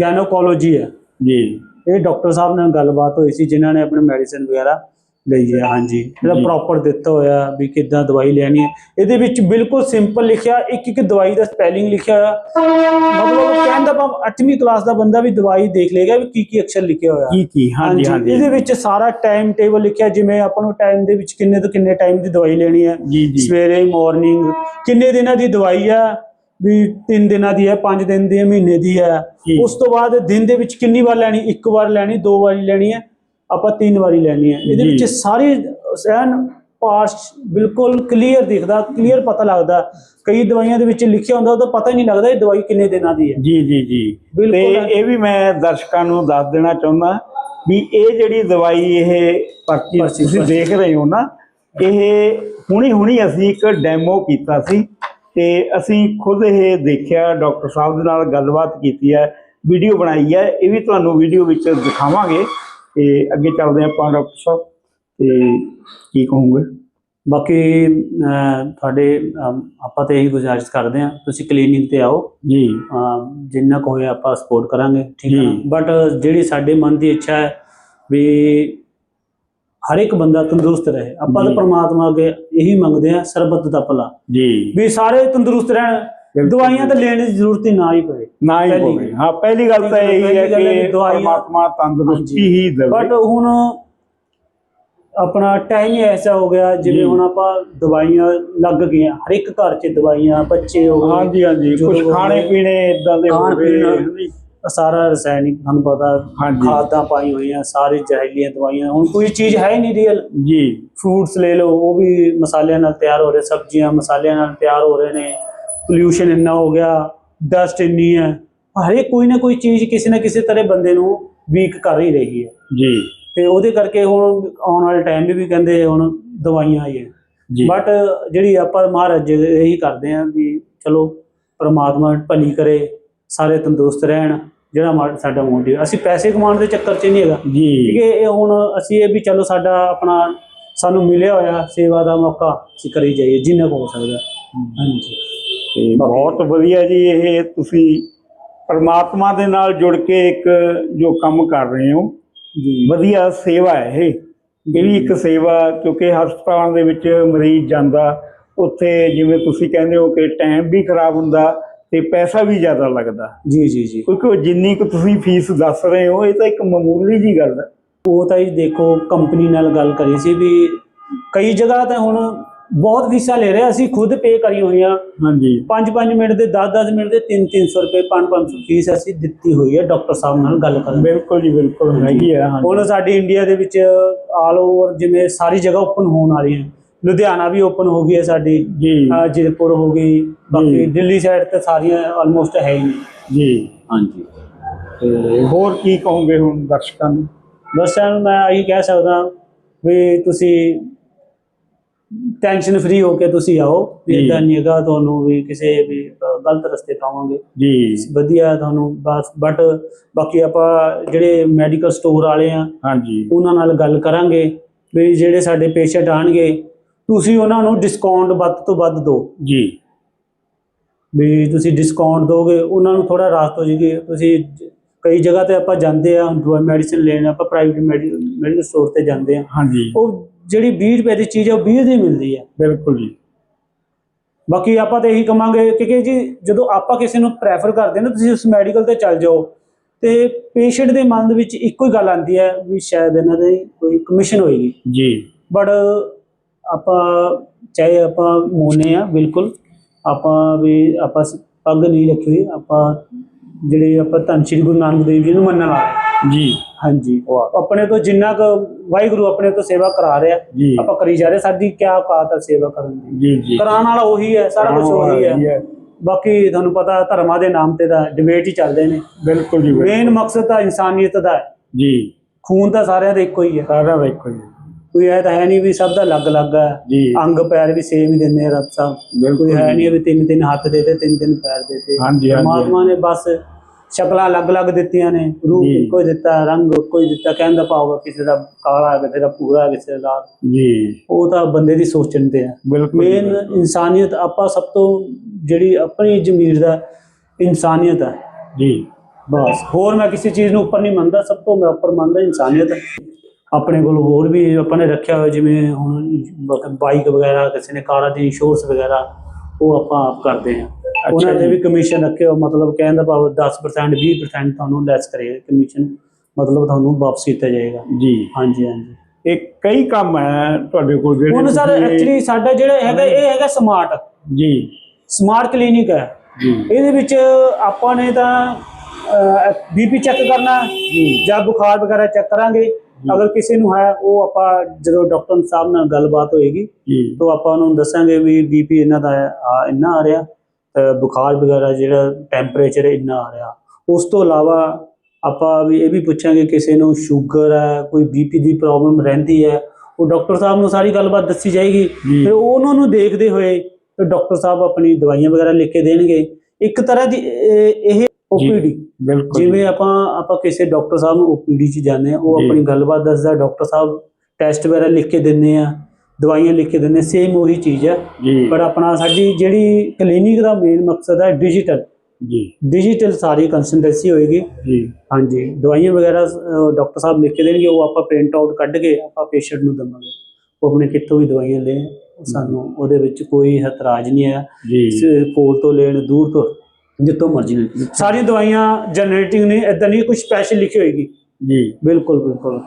ਗੈਨੋਕੋਲੋਜੀ ਹੈ। ਜੀ। ਇਹ ਡਾਕਟਰ ਸਾਹਿਬ ਨਾਲ ਗੱਲਬਾਤ ਹੋਈ ਸੀ ਜਿਨ੍ਹਾਂ ਨੇ ਆਪਣੀ ਮੈਡੀਸਿਨ ਵਗੈਰਾ ਲਈ ਹੈ ਹਾਂਜੀ। ਇਹਦਾ ਜੀ। ਪ੍ਰੋਪਰ ਦਿੱਤਾ ਹੋਇਆ ਵੀ ਕਿੱਦਾਂ ਦਵਾਈ ਲੈਣੀ ਹੈ। ਇਹਦੇ ਵਿੱਚ ਬਿਲਕੁਲ ਸਿੰਪਲ ਲਿਖਿਆ ਇੱਕ ਇੱਕ ਦਵਾਈ ਦਾ ਸਪੈਲਿੰਗ ਲਿਖਿਆ ਹੋਇਆ। ਮਤਲਬ ਕਹਿਣ ਦਾ ਭਾਵ 8ਵੀਂ ਕਲਾਸ ਦਾ ਬੰਦਾ ਵੀ ਦਵਾਈ ਦੇਖ ਲੇਗਾ ਵੀ ਕੀ ਕੀ ਅਕਸ਼ਰ ਲਿਖਿਆ ਹੋਇਆ। ਕੀ ਕੀ ਹਾਂਜੀ। ਹਾਂਜੀ। ਇਹਦੇ ਵਿੱਚ ਸਾਰਾ ਟਾਈਮ ਟੇਬਲ ਲਿਖਿਆ ਜਿਵੇਂ ਆਪਾਂ ਨੂੰ ਟਾਈਮ ਦੇ ਵਿੱਚ ਕਿੰਨੇ ਤੋਂ ਕਿੰਨੇ ਟਾਈਮ ਦੀ ਦਵਾਈ ਲੈਣੀ ਹੈ। ਸਵੇਰੇ ਮਾਰਨਿੰਗ ਕਿੰਨੇ ਦਿਨਾਂ ਦੀ ਦਵਾਈ ਆ ਵੀ 3 ਦਿਨਾਂ ਦੀ ਹੈ 5 ਦਿਨ ਦੀ ਹੈ ਮਹੀਨੇ ਦੀ ਹੈ। ਉਸ ਤੋਂ ਬਾਅਦ ਦਿਨ ਦੇ ਵਿੱਚ ਕਿੰਨੀ ਵਾਰ ਲੈਣੀ? ਇੱਕ ਵਾਰ ਲੈਣੀ ਦੋ ਵਾਰੀ ਲੈਣੀ ਹੈ। ਆਪਾਂ ਤਿੰਨ ਵਾਰੀ ਲੈਣੀ ਹੈ ਇਹਦੇ। ਵਿੱਚ ਸਾਰੀ ਸੈਨ ਪਾਰਟਸ ਬਿਲਕੁਲ ਕਲੀਅਰ ਦਿਖਦਾ ਕਲੀਅਰ ਪਤਾ ਲੱਗਦਾ ਕਈ ਦਵਾਈਆਂ ਦੇ ਵਿੱਚ ਲਿਖਿਆ ਹੁੰਦਾ ਉਹਦਾ ਪਤਾ ਹੀ ਨਹੀਂ ਲੱਗਦਾ ਇਹ ਦਵਾਈ ਕਿੰਨੇ ਦਿਨਾਂ ਦੀ ਹੈ ਜੀ ਜੀ ਜੀ ਤੇ। ਇਹ ਵੀ ਮੈਂ ਦਰਸ਼ਕਾਂ ਨੂੰ ਦੱਸ ਦੇਣਾ ਚਾਹੁੰਦਾ ਵੀ ਇਹ ਜਿਹੜੀ ਦਵਾਈ ਇਹ ਪਰਚੀ ਤੁਸੀਂ। ਦੇਖ ਰਹੇ ਹੋ ਨਾ ਇਹ ਹੁਣੀ ਹੁਣੀ ਅਸੀਂ ਇੱਕ ਡੈਮੋ ਕੀਤਾ ਸੀ ਤੇ ਅਸੀਂ ਖੁਦ ਇਹ ਦੇਖਿਆ ਡਾਕਟਰ ਸਾਹਿਬ ਦੇ ਨਾਲ ਗੱਲਬਾਤ ਕੀਤੀ ਹੈ ਵੀਡੀਓ ਬਣਾਈ ਹੈ ਇਹ ਵੀ ਤੁਹਾਨੂੰ ਵੀਡੀਓ ਵਿੱਚ ਦਿਖਾਵਾਂਗੇ ਤੇ ਅੱਗੇ ਚੱਲਦੇ ਆਪਾਂ ਡਾਕਟਰ ਸਾਹਿਬ ਤੇ ਕੀ ਕਹੋਗੇ ਬਾਕੀ ਤੁਹਾਡੇ ਆਪਾਂ ਤੇ ਇਹੀ ਗੁਜ਼ਾਰਿਸ਼ ਕਰਦੇ ਹਾਂ ਤੁਸੀਂ ਕਲੀਨਿਕ ਤੇ ਆਓ ਜੀ ਜਿੰਨਾ ਕੁ ਹੋਇਆ ਆਪਾਂ ਸਪੋਰਟ ਕਰਾਂਗੇ ਠੀਕ ਹੈ। ਬਟ ਜਿਹੜੀ ਸਾਡੇ ਮਨ ਦੀ ਇੱਛਾ ਹੈ ਵੀ ਹਰ ਇੱਕ ਬੰਦਾ ਤੰਦਰੁਸਤ ਰਹੇ ਆਪਾਂ ਤਾਂ। ਪ੍ਰਮਾਤਮਾ ਅੱਗੇ ਇਹੀ ਮੰਗਦੇ ਆ ਸਰਬੱਤ ਦਾ ਭਲਾ ਜੀ ਵੀ ਸਾਰੇ ਤੰਦਰੁਸਤ ਰਹਿਣ। ਦਵਾਈਆਂ ਤਾਂ ਲੈਣ ਦੀ ਜ਼ਰੂਰਤ ਹੀ ਨਾ ਹੀ ਪਏ ਨਾ ਹੀ ਹੋਵੇ ਹਾਂ ਪਹਿਲੀ ਗੱਲ ਤਾਂ ਇਹ ਹੈ ਕਿ ਪਰਮਾਤਮਾ ਤੰਦਰੁਸਤੀ ਹੀ ਦੇਵੇ। ਬਟ ਹੁਣ ਆਪਣਾ ਟਾਈਮ ਹੀ ਐਸਾ ਹੋ ਗਿਆ। ਜਿਵੇਂ ਹੁਣ ਆਪਾਂ ਦਵਾਈਆਂ ਲੱਗ ਗਈਆਂ ਹਰ ਇੱਕ ਘਰ 'ਚ ਦਵਾਈਆਂ ਬੱਚੇ ਹੋ ਗਏ ਹਾਂਜੀ ਹਾਂਜੀ ਕੁਝ ਖਾਣੇ ਪੀਣੇ ਇਦਾਂ ਦੇ ਹੋ ਗਏ। ਸਾਰਾ ਰਸਾਇਣਿਕ ਤੁਹਾਨੂੰ ਪਤਾ। ਖਾਦਾਂ ਪਾਈ ਹੋਈਆਂ ਸਾਰੀ ਜ਼ਹਿਰੀਲੀਆਂ ਦਵਾਈਆਂ ਹੁਣ ਕੋਈ ਚੀਜ਼ ਹੀ ਨਹੀਂ ਰੀਅਲ ਜੀ। ਫਰੂਟਸ ਲੈ ਲਓ ਉਹ ਵੀ ਮਸਾਲਿਆਂ ਨਾਲ ਤਿਆਰ ਹੋ ਰਹੇ ਸਬਜ਼ੀਆਂ ਮਸਾਲਿਆਂ ਨਾਲ ਤਿਆਰ ਹੋ ਰਹੇ ਨੇ। ਪੋਲਿਊਸ਼ਨ ਇੰਨਾ ਹੋ ਗਿਆ ਡਸਟ ਇੰਨੀ ਹੈ ਹਰੇਕ ਕੋਈ ਨਾ ਕੋਈ ਚੀਜ਼ ਕਿਸੇ ਨਾ ਕਿਸੇ ਤਰ੍ਹਾਂ ਬੰਦੇ ਨੂੰ ਵੀਕ ਕਰ ਹੀ ਰਹੀ ਹੈ। ਜੀ। ਤੇ ਉਹਦੇ ਕਰਕੇ ਹੁਣ ਆਉਣ ਵਾਲੇ ਟਾਈਮ ਵੀ ਕਹਿੰਦੇ ਹੁਣ ਦਵਾਈਆਂ ਆਈ ਹੈ। ਜੀ। ਬਟ ਜਿਹੜੀ ਆਪਾਂ ਮਹਾਰਾਜ ਇਹੀ ਕਰਦੇ ਆ ਵੀ ਚਲੋ ਪ੍ਰਮਾਤਮਾ ਭਲੀ ਕਰੇ ਸਾਰੇ ਤੰਦਰੁਸਤ ਰਹਿਣ ਜਿਹੜਾ ਸਾਡਾ ਮੋਟਿਵ ਅਸੀਂ ਪੈਸੇ ਕਮਾਉਣ ਦੇ ਚੱਕਰ 'ਚ ਨਹੀਂ ਹੈਗਾ। ਜੀ। ਠੀਕ ਹੈ ਇਹ ਹੁਣ ਅਸੀਂ ਇਹ ਵੀ ਚਲੋ ਸਾਡਾ ਆਪਣਾ ਸਾਨੂੰ ਮਿਲਿਆ ਹੋਇਆ ਸੇਵਾ ਦਾ ਮੌਕਾ ਅਸੀਂ ਕਰੀ ਜਾਈਏ ਜਿੰਨਾ ਹੋ ਸਕਦਾ। ਹਾਂਜੀ। ਤੇ ਬਹੁਤ ਵਧੀਆ ਜੀ ਇਹ ਤੁਸੀਂ ਪਰਮਾਤਮਾ ਦੇ ਨਾਲ ਜੁੜ ਕੇ ਇੱਕ ਜੋ ਕੰਮ ਕਰ ਰਹੇ ਹੋ ਜੀ। ਵਧੀਆ ਸੇਵਾ ਹੈ ਇਹ। ਇਹ ਵੀ ਇੱਕ ਸੇਵਾ ਕਿਉਂਕਿ ਹਸਪਤਾਲਾਂ ਦੇ ਵਿੱਚ ਮਰੀਜ਼ ਜਾਂਦਾ ਉੱਥੇ ਜਿਵੇਂ ਤੁਸੀਂ ਕਹਿੰਦੇ ਹੋ ਕਿ ਟਾਈਮ ਵੀ ਖਰਾਬ ਹੁੰਦਾ ਤੇ ਪੈਸਾ ਵੀ ਜ਼ਿਆਦਾ ਲੱਗਦਾ। ਜੀ ਜੀ ਜੀ। ਕਿਉਂਕਿ ਜਿੰਨੀ ਕੁ ਤੁਸੀਂ ਫੀਸ ਦੱਸ ਰਹੇ ਹੋ ਇਹ ਤਾਂ ਇੱਕ ਮਾਮੂਲੀ ਜੀ ਗੱਲ ਹੈ। ਉਹ ਤਾਂ ਜੀ ਦੇਖੋ ਕੰਪਨੀ ਨਾਲ ਗੱਲ ਕਰੀ ਸੀ ਵੀ ਕਈ ਜਗ੍ਹਾ ਤੇ ਹੁਣ ਬਹੁਤ ਫੀਸਾਂ ਲੈ ਰਹੇ ਅਸੀਂ ਖੁਦ ਪੇ ਕਰੀ ਹੋਈਆਂ ਹਾਂਜੀ। 5-5 ਮਿੰਟ ਦੇ 10-10 ਮਿੰਟ ਦੇ 3-300 ਰੁਪਏ 5-500 ਫੀਸ ਅਸੀਂ ਦਿੱਤੀ ਹੋਈ ਹੈ ਡਾਕਟਰ ਸਾਹਿਬ ਨਾਲ ਗੱਲ ਕਰਨ। ਬਿਲਕੁਲ ਜੀ ਬਿਲਕੁਲ ਹੈਗੀ ਹੈ ਹੁਣ ਸਾਡੀ ਇੰਡੀਆ ਦੇ ਵਿੱਚ ਆਲ ਓਵਰ ਜਿਵੇਂ ਸਾਰੀ ਜਗ੍ਹਾ ਓਪਨ ਹੋਣ ਵਾਲੀ ਹੈ ਲੁਧਿਆਣਾ ਵੀ ਓਪਨ ਹੋ ਗਈ ਹੈ ਸਾਡੀ। ਜੀ। ਅਹ ਜੀਰਕਪੁਰ ਹੋ ਗਈ। ਬਾਕੀ। ਦਿੱਲੀ ਸਾਈਡ ਤੇ ਸਾਰੀਆਂ ਆਲਮੋਸਟ ਹੈ ਹੀ ਜੀ। ਹਾਂਜੀ। ਤੇ ਹੋਰ ਕੀ ਕਹੋਗੇ ਹੁਣ ਦਰਸ਼ਕਾਂ ਨੂੰ? ਬਸ ਐਨ ਮੈਂ ਇਹੀ ਕਹਿ ਸਕਦਾ ਵੀ ਤੁਸੀਂ ਟੈਨਸ਼ਨ ਫ੍ਰੀ ਹੋ ਕੇ ਤੁਸੀਂ ਆਓ ਵੀ ਜੀ। ਇਦਾਂ ਨਹੀਂ ਹੈਗਾ ਤੁਹਾਨੂੰ ਵੀ ਕਿਸੇ ਵੀ ਗਲਤ ਰਸਤੇ ਪਾਵਾਂਗੇ। ਜੀ। ਵਧੀਆ ਤੁਹਾਨੂੰ ਬਸ ਬਟ ਬਾਕੀ ਆਪਾਂ ਜਿਹੜੇ ਮੈਡੀਕਲ ਸਟੋਰ ਵਾਲੇ ਆ ਹਾਂਜੀ। ਉਹਨਾਂ ਨਾਲ ਗੱਲ ਕਰਾਂਗੇ ਵੀ ਜਿਹੜੇ ਸਾਡੇ ਪੇਸ਼ੈਂਟ ਆਣਗੇ ਤੁਸੀਂ ਉਹਨਾਂ ਨੂੰ ਡਿਸਕਾਊਂਟ ਵੱਧ ਤੋਂ ਵੱਧ ਦਿਓ। ਜੀ। ਵੀ ਤੁਸੀਂ ਡਿਸਕਾਊਂਟ ਦੋਗੇ ਉਹਨਾਂ ਨੂੰ ਥੋੜਾ ਰਾਹਤ ਹੋ ਜੇਗੀ ਤੁਸੀਂ ਜ- ਕਈ ਜਗ੍ਹਾ ਤੇ ਆਪਾਂ ਜਾਂਦੇ ਆ ਦਵਾਈ ਮੈਡੀਸਿਨ ਲੈਣ ਆਪਾਂ ਪ੍ਰਾਈਵੇਟ ਮੈਡੀਕਲ ਸਟੋਰ ਤੇ ਜਾਂਦੇ ਆ। ਹਾਂਜੀ। ਉਹ ਜਿਹੜੀ 20 ਰੁਪਏ ਦੀ ਚੀਜ਼ ਹੈ ਉਹ 20 ਦੀ ਮਿਲਦੀ ਹੈ। ਬਿਲਕੁਲ ਜੀ। ਬਾਕੀ ਆਪਾਂ ਤਾਂ ਇਹੀ ਕਵਾਂਗੇ ਕਿ ਜੀ ਜਦੋਂ ਆਪਾਂ ਕਿਸੇ ਨੂੰ ਪ੍ਰੈਫਰ ਕਰਦੇ ਨਾ ਤੁਸੀਂ ਉਸ ਮੈਡੀਕਲ ਤੇ ਚੱਲ ਜਾਓ ਤੇ ਪੇਸ਼ੈਂਟ ਦੇ ਮਨ ਦੇ ਵਿੱਚ ਇੱਕੋ ਹੀ ਗੱਲ ਆਉਂਦੀ ਹੈ ਵੀ ਸ਼ਾਇਦ ਇਹਨਾਂ ਦੇ ਕੋਈ ਕਮਿਸ਼ਨ ਹੋਏਗੀ। ਜੀ। ਬਟ ਆਪਾਂ ਚਾਹੇ ਆਪਾਂ ਮੋਨੇ ਆ ਬਿਲਕੁਲ। ਆਪਾਂ ਵੀ ਆਪਾਂ ਪੱਗ ਨਹੀਂ ਰੱਖੀ ਹੋਈ ਆਪਾਂ ਜਿਹੜੇ ਆਪਾਂ ਧੰਨ ਸ਼੍ਰੀ ਗੁਰੂ ਨਾਨਕ ਦੇਵ ਜੀ ਨੂੰ ਮੰਨਣ ਵਾਲੇ ਜੀ। ਹਾਂਜੀ। ਵਾਹ। ਆਪਣੇ ਤੋਂ ਜਿੰਨਾ ਕੁ ਵਾਹਿਗੁਰੂ ਆਪਣੇ ਤੋਂ ਸੇਵਾ ਕਰਾ ਰਿਹਾ ਜੀ। ਆਪਾਂ ਕਰੀ ਜਾ ਰਹੇ ਸਾਡੀ ਕੀ ਔਕਾਤ ਹੈ ਸੇਵਾ ਕਰਨ ਦੀ। ਜੀ ਜੀ। ਕਰਾਉਣ ਵਾਲਾ ਉਹੀ ਹੈ ਸਾਰਾ ਕੁਝ ਉਹੀ ਹੈ। ਬਾਕੀ ਤੁਹਾਨੂੰ ਪਤਾ ਧਰਮਾਂ ਦੇ ਨਾਮ ਤੇ ਤਾਂ ਡਿਬੇਟ ਹੀ ਚੱਲਦੇ ਨੇ। ਬਿਲਕੁਲ ਜੀ ਬਿਲਕੁਲ। ਮੇਨ ਮਕਸਦ ਤਾਂ ਇਨਸਾਨੀਅਤ ਦਾ ਹੈ। ਜੀ। ਖੂਨ ਤਾਂ ਸਾਰਿਆਂ ਦਾ ਇੱਕੋ ਹੀ ਹੈ। ਸਾਰਾ ਵੇਖੋ ਜੀ ਕੋਈ ਇਹ ਤਾਂ ਹੈ ਨਹੀਂ ਵੀ ਸਭ ਦਾ ਅਲੱਗ-ਅਲੱਗ ਹੈ। ਜੀ। ਅੰਗ ਪੈਰ ਵੀ ਸੇਮ ਹੀ ਦਿੰਦੇ ਆ ਰੱਬ ਸਾਹਿਬ। ਬਿਲਕੁਲ ਕੋਈ ਹੈ। ਨਹੀਂ ਵੀ ਤਿੰਨ ਤਿੰਨ ਹੱਥ ਦੇ ਤੇ ਤਿੰਨ ਤਿੰਨ ਪੈਰ ਦੇ ਤੇ। ਹਾਂਜੀ, ਹਾਂਜੀ। ਪਰਮਾਤਮਾ ਨੇ ਬਸ ਸ਼ਕਲਾਂ ਅਲੱਗ-ਅਲੱਗ ਦਿੱਤੀਆਂ ਨੇ ਰੂਪ ਹੀ ਦਿੱਤਾ ਰੰਗ ਹੀ ਦਿੱਤਾ ਕਹਿਣ ਦਾ ਭਾਵ ਹੈ ਕਿਸੇ ਦਾ ਕਾਲਾ ਕਿਸੇ ਦਾ ਪੂਰਾ ਕਿਸੇ ਦਾ ਲਾਲ। ਜੀ। ਉਹ ਤਾਂ ਬੰਦੇ ਦੀ ਸੋਚਣ ਤੇ ਹੈ ਬਿਲਕੁਲ ਮੇਨ। ਇਨਸਾਨੀਅਤ ਆਪਾਂ ਸਭ ਤੋਂ ਜਿਹੜੀ ਆਪਣੀ ਜ਼ਮੀਰ ਦਾ ਇਨਸਾਨੀਅਤ ਹੈ ਜੀ। ਬਸ। ਹੋਰ ਮੈਂ ਕਿਸੇ ਚੀਜ਼ ਨੂੰ ਉੱਪਰ ਨਹੀਂ ਮੰਨਦਾ ਸਭ ਤੋਂ ਮੈਂ ਉੱਪਰ ਮੰਨਦਾ ਇਨਸਾਨੀਅਤ ਆਪਣੇ ਕੋਲ ਹੋਰ ਵੀ ਆਪਾਂ ਨੇ ਰੱਖਿਆ ਹੋਇਆ ਜਿਵੇਂ ਹੁਣ ਬਾਈਕ ਵਗੈਰਾ ਕਿਸੇ ਨੇ ਕਾਰਾਂ ਦੀ ਇੰਸ਼ੋਰੈਂਸ ਵਗੈਰਾ ਉਹ ਆਪਾਂ ਆਪ ਕਰਦੇ ਹਾਂ ਉਹਨਾਂ ਦੇ ਜੀ। ਵੀ ਕਮਿਸ਼ਨ ਰੱਖੇ ਹੋ ਮਤਲਬ ਕਹਿਣ ਦਾ ਭਾਵ 10% 20% ਤੁਹਾਨੂੰ ਲੈਸ ਕਰੇਗਾ ਕਮਿਸ਼ਨ ਮਤਲਬ ਤੁਹਾਨੂੰ ਵਾਪਸ ਕੀਤਾ ਜਾਏਗਾ। ਜੀ। ਹਾਂਜੀ ਹਾਂਜੀ। ਇਹ ਕਈ ਕੰਮ ਹੈ ਤੁਹਾਡੇ ਕੋਲ ਜਿਹੜੇ ਹੁਣ ਸਰ ਐਕਚੁਅਲੀ ਸਾਡਾ ਜਿਹੜਾ ਹੈਗਾ ਇਹ ਹੈਗਾ ਸਮਾਰਟ ਜੀ। ਸਮਾਰਟ ਕਲੀਨਿਕ ਹੈ। ਜੀ। ਇਹਦੇ ਵਿੱਚ ਆਪਾਂ ਨੇ ਤਾਂ ਬੀਪੀ ਚੈੱਕ ਕਰਨਾ ਜੀ। ਬੁਖਾਰ ਵਗੈਰਾ ਚੈੱਕ ਕਰਾਂਗੇ। ਅਗਰ ਕਿਸੇ ਨੂੰ ਹੈ ਉਹ ਆਪਾਂ ਜਦੋਂ ਡਾਕਟਰ ਸਾਹਿਬ ਨਾਲ ਗੱਲਬਾਤ ਹੋਏਗੀ ਤਾਂ ਆਪਾਂ ਉਹਨੂੰ ਦੱਸਾਂਗੇ ਵੀ ਬੀਪੀ ਇਹਨਾਂ ਦਾ ਆ ਇੰਨਾ ਆ ਰਿਹਾ। ਬੁਖਾਰ ਵਗੈਰਾ ਜਿਹੜਾ ਟੈਂਪਰੇਚਰ ਇੰਨਾ ਆ ਰਿਹਾ। ਉਸ ਤੋਂ ਇਲਾਵਾ ਆਪਾਂ ਵੀ ਇਹ ਵੀ ਪੁੱਛਾਂਗੇ ਕਿਸੇ ਨੂੰ ਸ਼ੂਗਰ ਹੈ ਕੋਈ ਬੀਪੀ ਦੀ ਪ੍ਰੋਬਲਮ ਰਹਿੰਦੀ ਹੈ ਉਹ ਡਾਕਟਰ ਸਾਹਿਬ ਨੂੰ ਸਾਰੀ ਗੱਲਬਾਤ ਦੱਸੀ ਜਾਏਗੀ। ਫਿਰ ਉਹਨਾਂ ਨੂੰ ਦੇਖਦੇ ਹੋਏ ਤੇ ਡਾਕਟਰ ਸਾਹਿਬ ਆਪਣੀ ਦਵਾਈਆਂ ਵਗੈਰਾ ਲਿਖ ਕੇ ਦੇਣਗੇ। ਇੱਕ ਤਰ੍ਹਾਂ ਦੀ ਇਹ- ਓਪੀਡੀ ਬਿਲਕੁਲ ਜਿਵੇਂ ਆਪਾਂ ਆਪਾਂ ਕਿਸੇ ਡਾਕਟਰ ਸਾਹਿਬ ਨੂੰ ਓਪੀਡੀ 'ਚ ਜਾਂਦੇ ਆ ਉਹ। ਆਪਣੀ ਗੱਲਬਾਤ ਦੱਸਦਾ ਡਾਕਟਰ ਸਾਹਿਬ ਟੈਸਟ ਵਗੈਰਾ ਲਿਖ ਕੇ ਦਿੰਦੇ ਆ। ਦਵਾਈਆਂ ਲਿਖ ਕੇ ਦਿੰਦੇ ਸੇਮ ਉਹੀ ਚੀਜ਼ ਹੈ। ਜੀ। ਪਰ ਆਪਣਾ ਸਾਡੀ ਜਿਹੜੀ ਕਲੀਨਿਕ ਦਾ ਮੇਨ ਮਕਸਦ ਹੈ ਡਿਜੀਟਲ ਜੀ। ਡਿਜੀਟਲ ਸਾਰੀ ਕੰਸਲਟੈਂਸੀ ਹੋਏਗੀ। ਜੀ। ਹਾਂਜੀ ਦਵਾਈਆਂ ਵਗੈਰਾ ਡਾਕਟਰ ਸਾਹਿਬ ਲਿਖ ਕੇ ਦੇਣਗੇ ਉਹ ਆਪਾਂ ਪ੍ਰਿੰਟ ਆਊਟ ਕੱਢ ਕੇ ਆਪਾਂ ਪੇਸ਼ੈਂਟ ਨੂੰ ਦੇਵਾਂਗੇ। ਉਹ ਆਪਣੇ ਕਿੱਥੋਂ ਵੀ ਦਵਾਈਆਂ ਲੈਣ ਸਾਨੂੰ ਉਹਦੇ ਵਿੱਚ ਕੋਈ ਇਤਰਾਜ਼ ਨਹੀਂ ਸ- ਕੋਲ ਤੋਂ ਲੈਣ ਦੂਰ ਤੋਂ ਜਿੱਥੋਂ ਮਰਜ਼ੀ ਸਾਰੀਆਂ ਦਵਾਈਆਂ ਜਨਰੇਟਿੰਗ ਨਹੀਂ ਇਦਾਂ ਨਹੀਂ ਕੁਝ ਸਪੈਸ਼ਲ ਲਿਖੀ ਹੋਏਗੀ। ਜੀ। ਬਿਲਕੁਲ ਬਿਲਕੁਲ।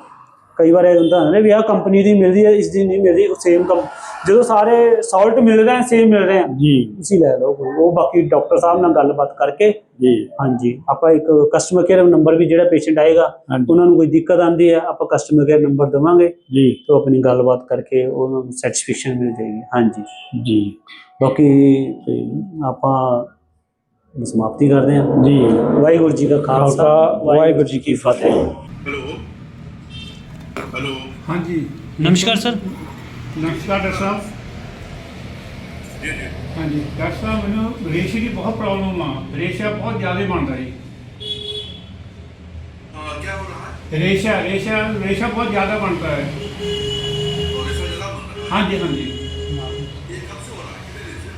ਕਈ ਵਾਰ ਇਹ ਹੁੰਦਾ ਹੈ ਨਾ ਵੀ ਆਹ ਕੰਪਨੀ ਦੀ ਮਿਲਦੀ ਹੈ ਇਸ ਦੀ ਨਹੀਂ ਮਿਲਦੀ ਉਹ ਸੇਮ ਕੰਮ। ਜਦੋਂ ਸਾਰੇ ਸਾਲਟ ਮਿਲ ਰਹੇ ਹੈ ਸੇਮ ਮਿਲ ਰਹੇ ਹੈ ਜੀ। ਤੁਸੀਂ ਲੈ ਲਓ ਕੋਈ। ਉਹ ਬਾਕੀ ਡਾਕਟਰ ਸਾਹਿਬ ਨਾਲ ਗੱਲਬਾਤ ਕਰਕੇ ਜੀ। ਹਾਂਜੀ ਆਪਾਂ ਇੱਕ ਕਸਟਮਰ ਕੇਅਰ ਨੰਬਰ ਵੀ ਜਿਹੜਾ ਪੇਸ਼ੈਂਟ ਆਏਗਾ ਹਾਂਜੀ। ਉਹਨਾਂ ਨੂੰ ਕੋਈ ਦਿੱਕਤ ਆਂਦੀ ਹੈ ਆਪਾਂ ਕਸਟਮਰ ਕੇਅਰ ਨੰਬਰ ਦੇਵਾਂਗੇ ਜੀ। ਤੇ ਉਹ ਆਪਣੀ ਗੱਲਬਾਤ ਕਰਕੇ ਉਹਨਾਂ ਨੂੰ ਸੈਟੀਸਫੈਕਸ਼ਨ ਮਿਲ ਜਾਏਗੀ। ਹਾਂਜੀ। ਜੀ। ਬਾਕੀ ਤੇ ਆਪਾਂ ਸਮਾਪਤੀ ਕਰਦੇ ਹਾਂ। ਜੀ। ਵਾਹਿਗੁਰੂ ਜੀ ਦਾ ਖਾਲਸਾ। ਵਾਹਿਗੁਰੂ ਜੀ ਕੀ ਫਤਿਹ। Hello हेलो हाँ जी ਨਮਸਕਾਰ ਸਰ नमस्कार डॉक्टर साहब जी जी हाँ जी डॉक्टर साहब मैंने रेशे की बहुत प्रॉब्लम आ रेशा बहुत ज़्यादा बनता है हाँ, क्या हो रहा है रेशा रेशा रेशा बहुत ज़्यादा बनता है और इसमें ज्यादा बन रहा हाँ जी हाँ जी है ये कब से हो रहा है कितने दिन से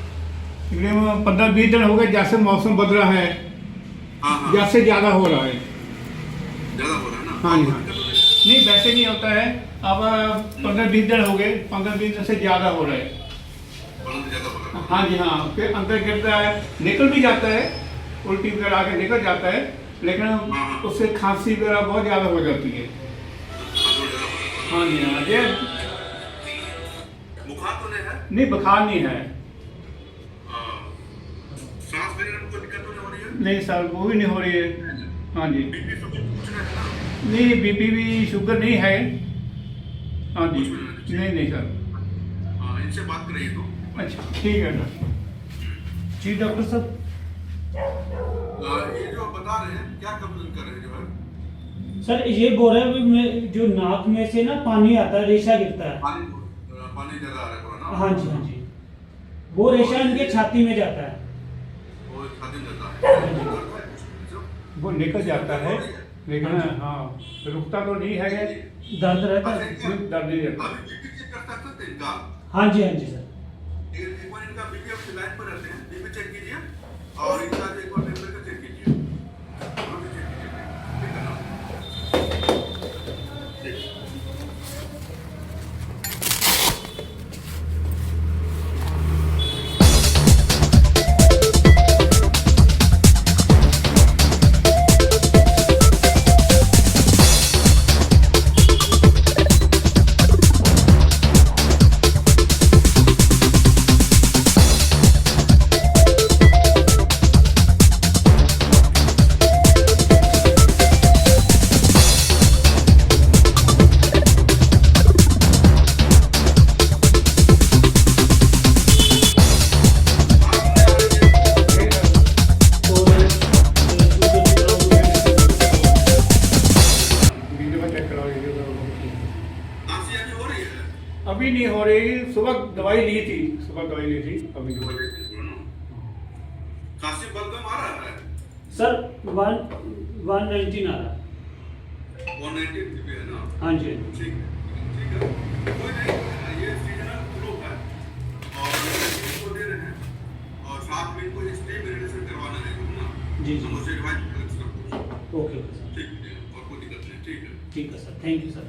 तकरीबन पंद्रह बीस दिन हो गए जैसे मौसम बदला है हाँ हाँ जैसे ज़्यादा हो रहा है ज्यादा हो रहा है ना हाँ जी, हाँ। हो है? नहीं वैसे नहीं होता है। अब पंद्रह बीस दिन हो गए पंद्रह बीस दिन से ज़्यादा हो रहा है। हो है। हाँ जी हाँ फिर अंदर गिरता है निकल भी जाता है उल्टी वगैरह आके निकल जाता है लेकिन उससे खांसी वगैरह बहुत ज़्यादा हो जाती है। हाँ, हो है हाँ जी हाँ ये बुखार तो नहीं है? नहीं बुखार नहीं है। हाँ। सांस लेने कोई दिक्कत तो नहीं हो रही है? नहीं सर वो भी नहीं हो रही है। हाँ जी बीपी शुगर कुछ नहीं है ना नहीं बीपी भी शुगर नहीं है। हाँ जी। नहीं नहीं सर हाँ, इनसे बात करिए तो। अच्छा ठीक है डॉक्टर जी डॉक्टर साहब ये जो बता रहे हैं क्या कंप्लेन कर रहे हैं सर ये बोल रहे हैं जो नाक में से ना पानी आता है रेशा गिरता है। पानी पानी ज़्यादा आ रहा है हाँ जी हाँ जी। वो रेशा इनके छाती में जाता है। वो छाती में जाता है। वो निकल जाता है। लेकिन हाँ रुकता तो नहीं है दर्द रहता है अच्छा, क्या- दर्द नहीं रहता अभी बीपी चेक कर सकते थे इनका हाँ जी हाँ जी सर एक एक बार इनका बीपी आप लाइन पर रहते हैं बीपी चेक कीजिए और इनका एक बार दवाई ली थी सुबह दवाई ली थी अभी नहीं। खांसी बलगम आ रहा है? सर वन वन नाइनटीन आ रहा है। वन नाइनटी पे है ना? हाँ जी ठीक है ठीक है। कोई नहीं ये सीजनल फ्लू है। और medicine को दे रहे हैं। और साथ में इनको स्टे मेडिसिन करवाना है ना? जी, जी। हम उसे एडवाइस ओके सर। ठीक है और कोई दिक्कत नहीं ठीक है। ठीक है सर। Thank you sir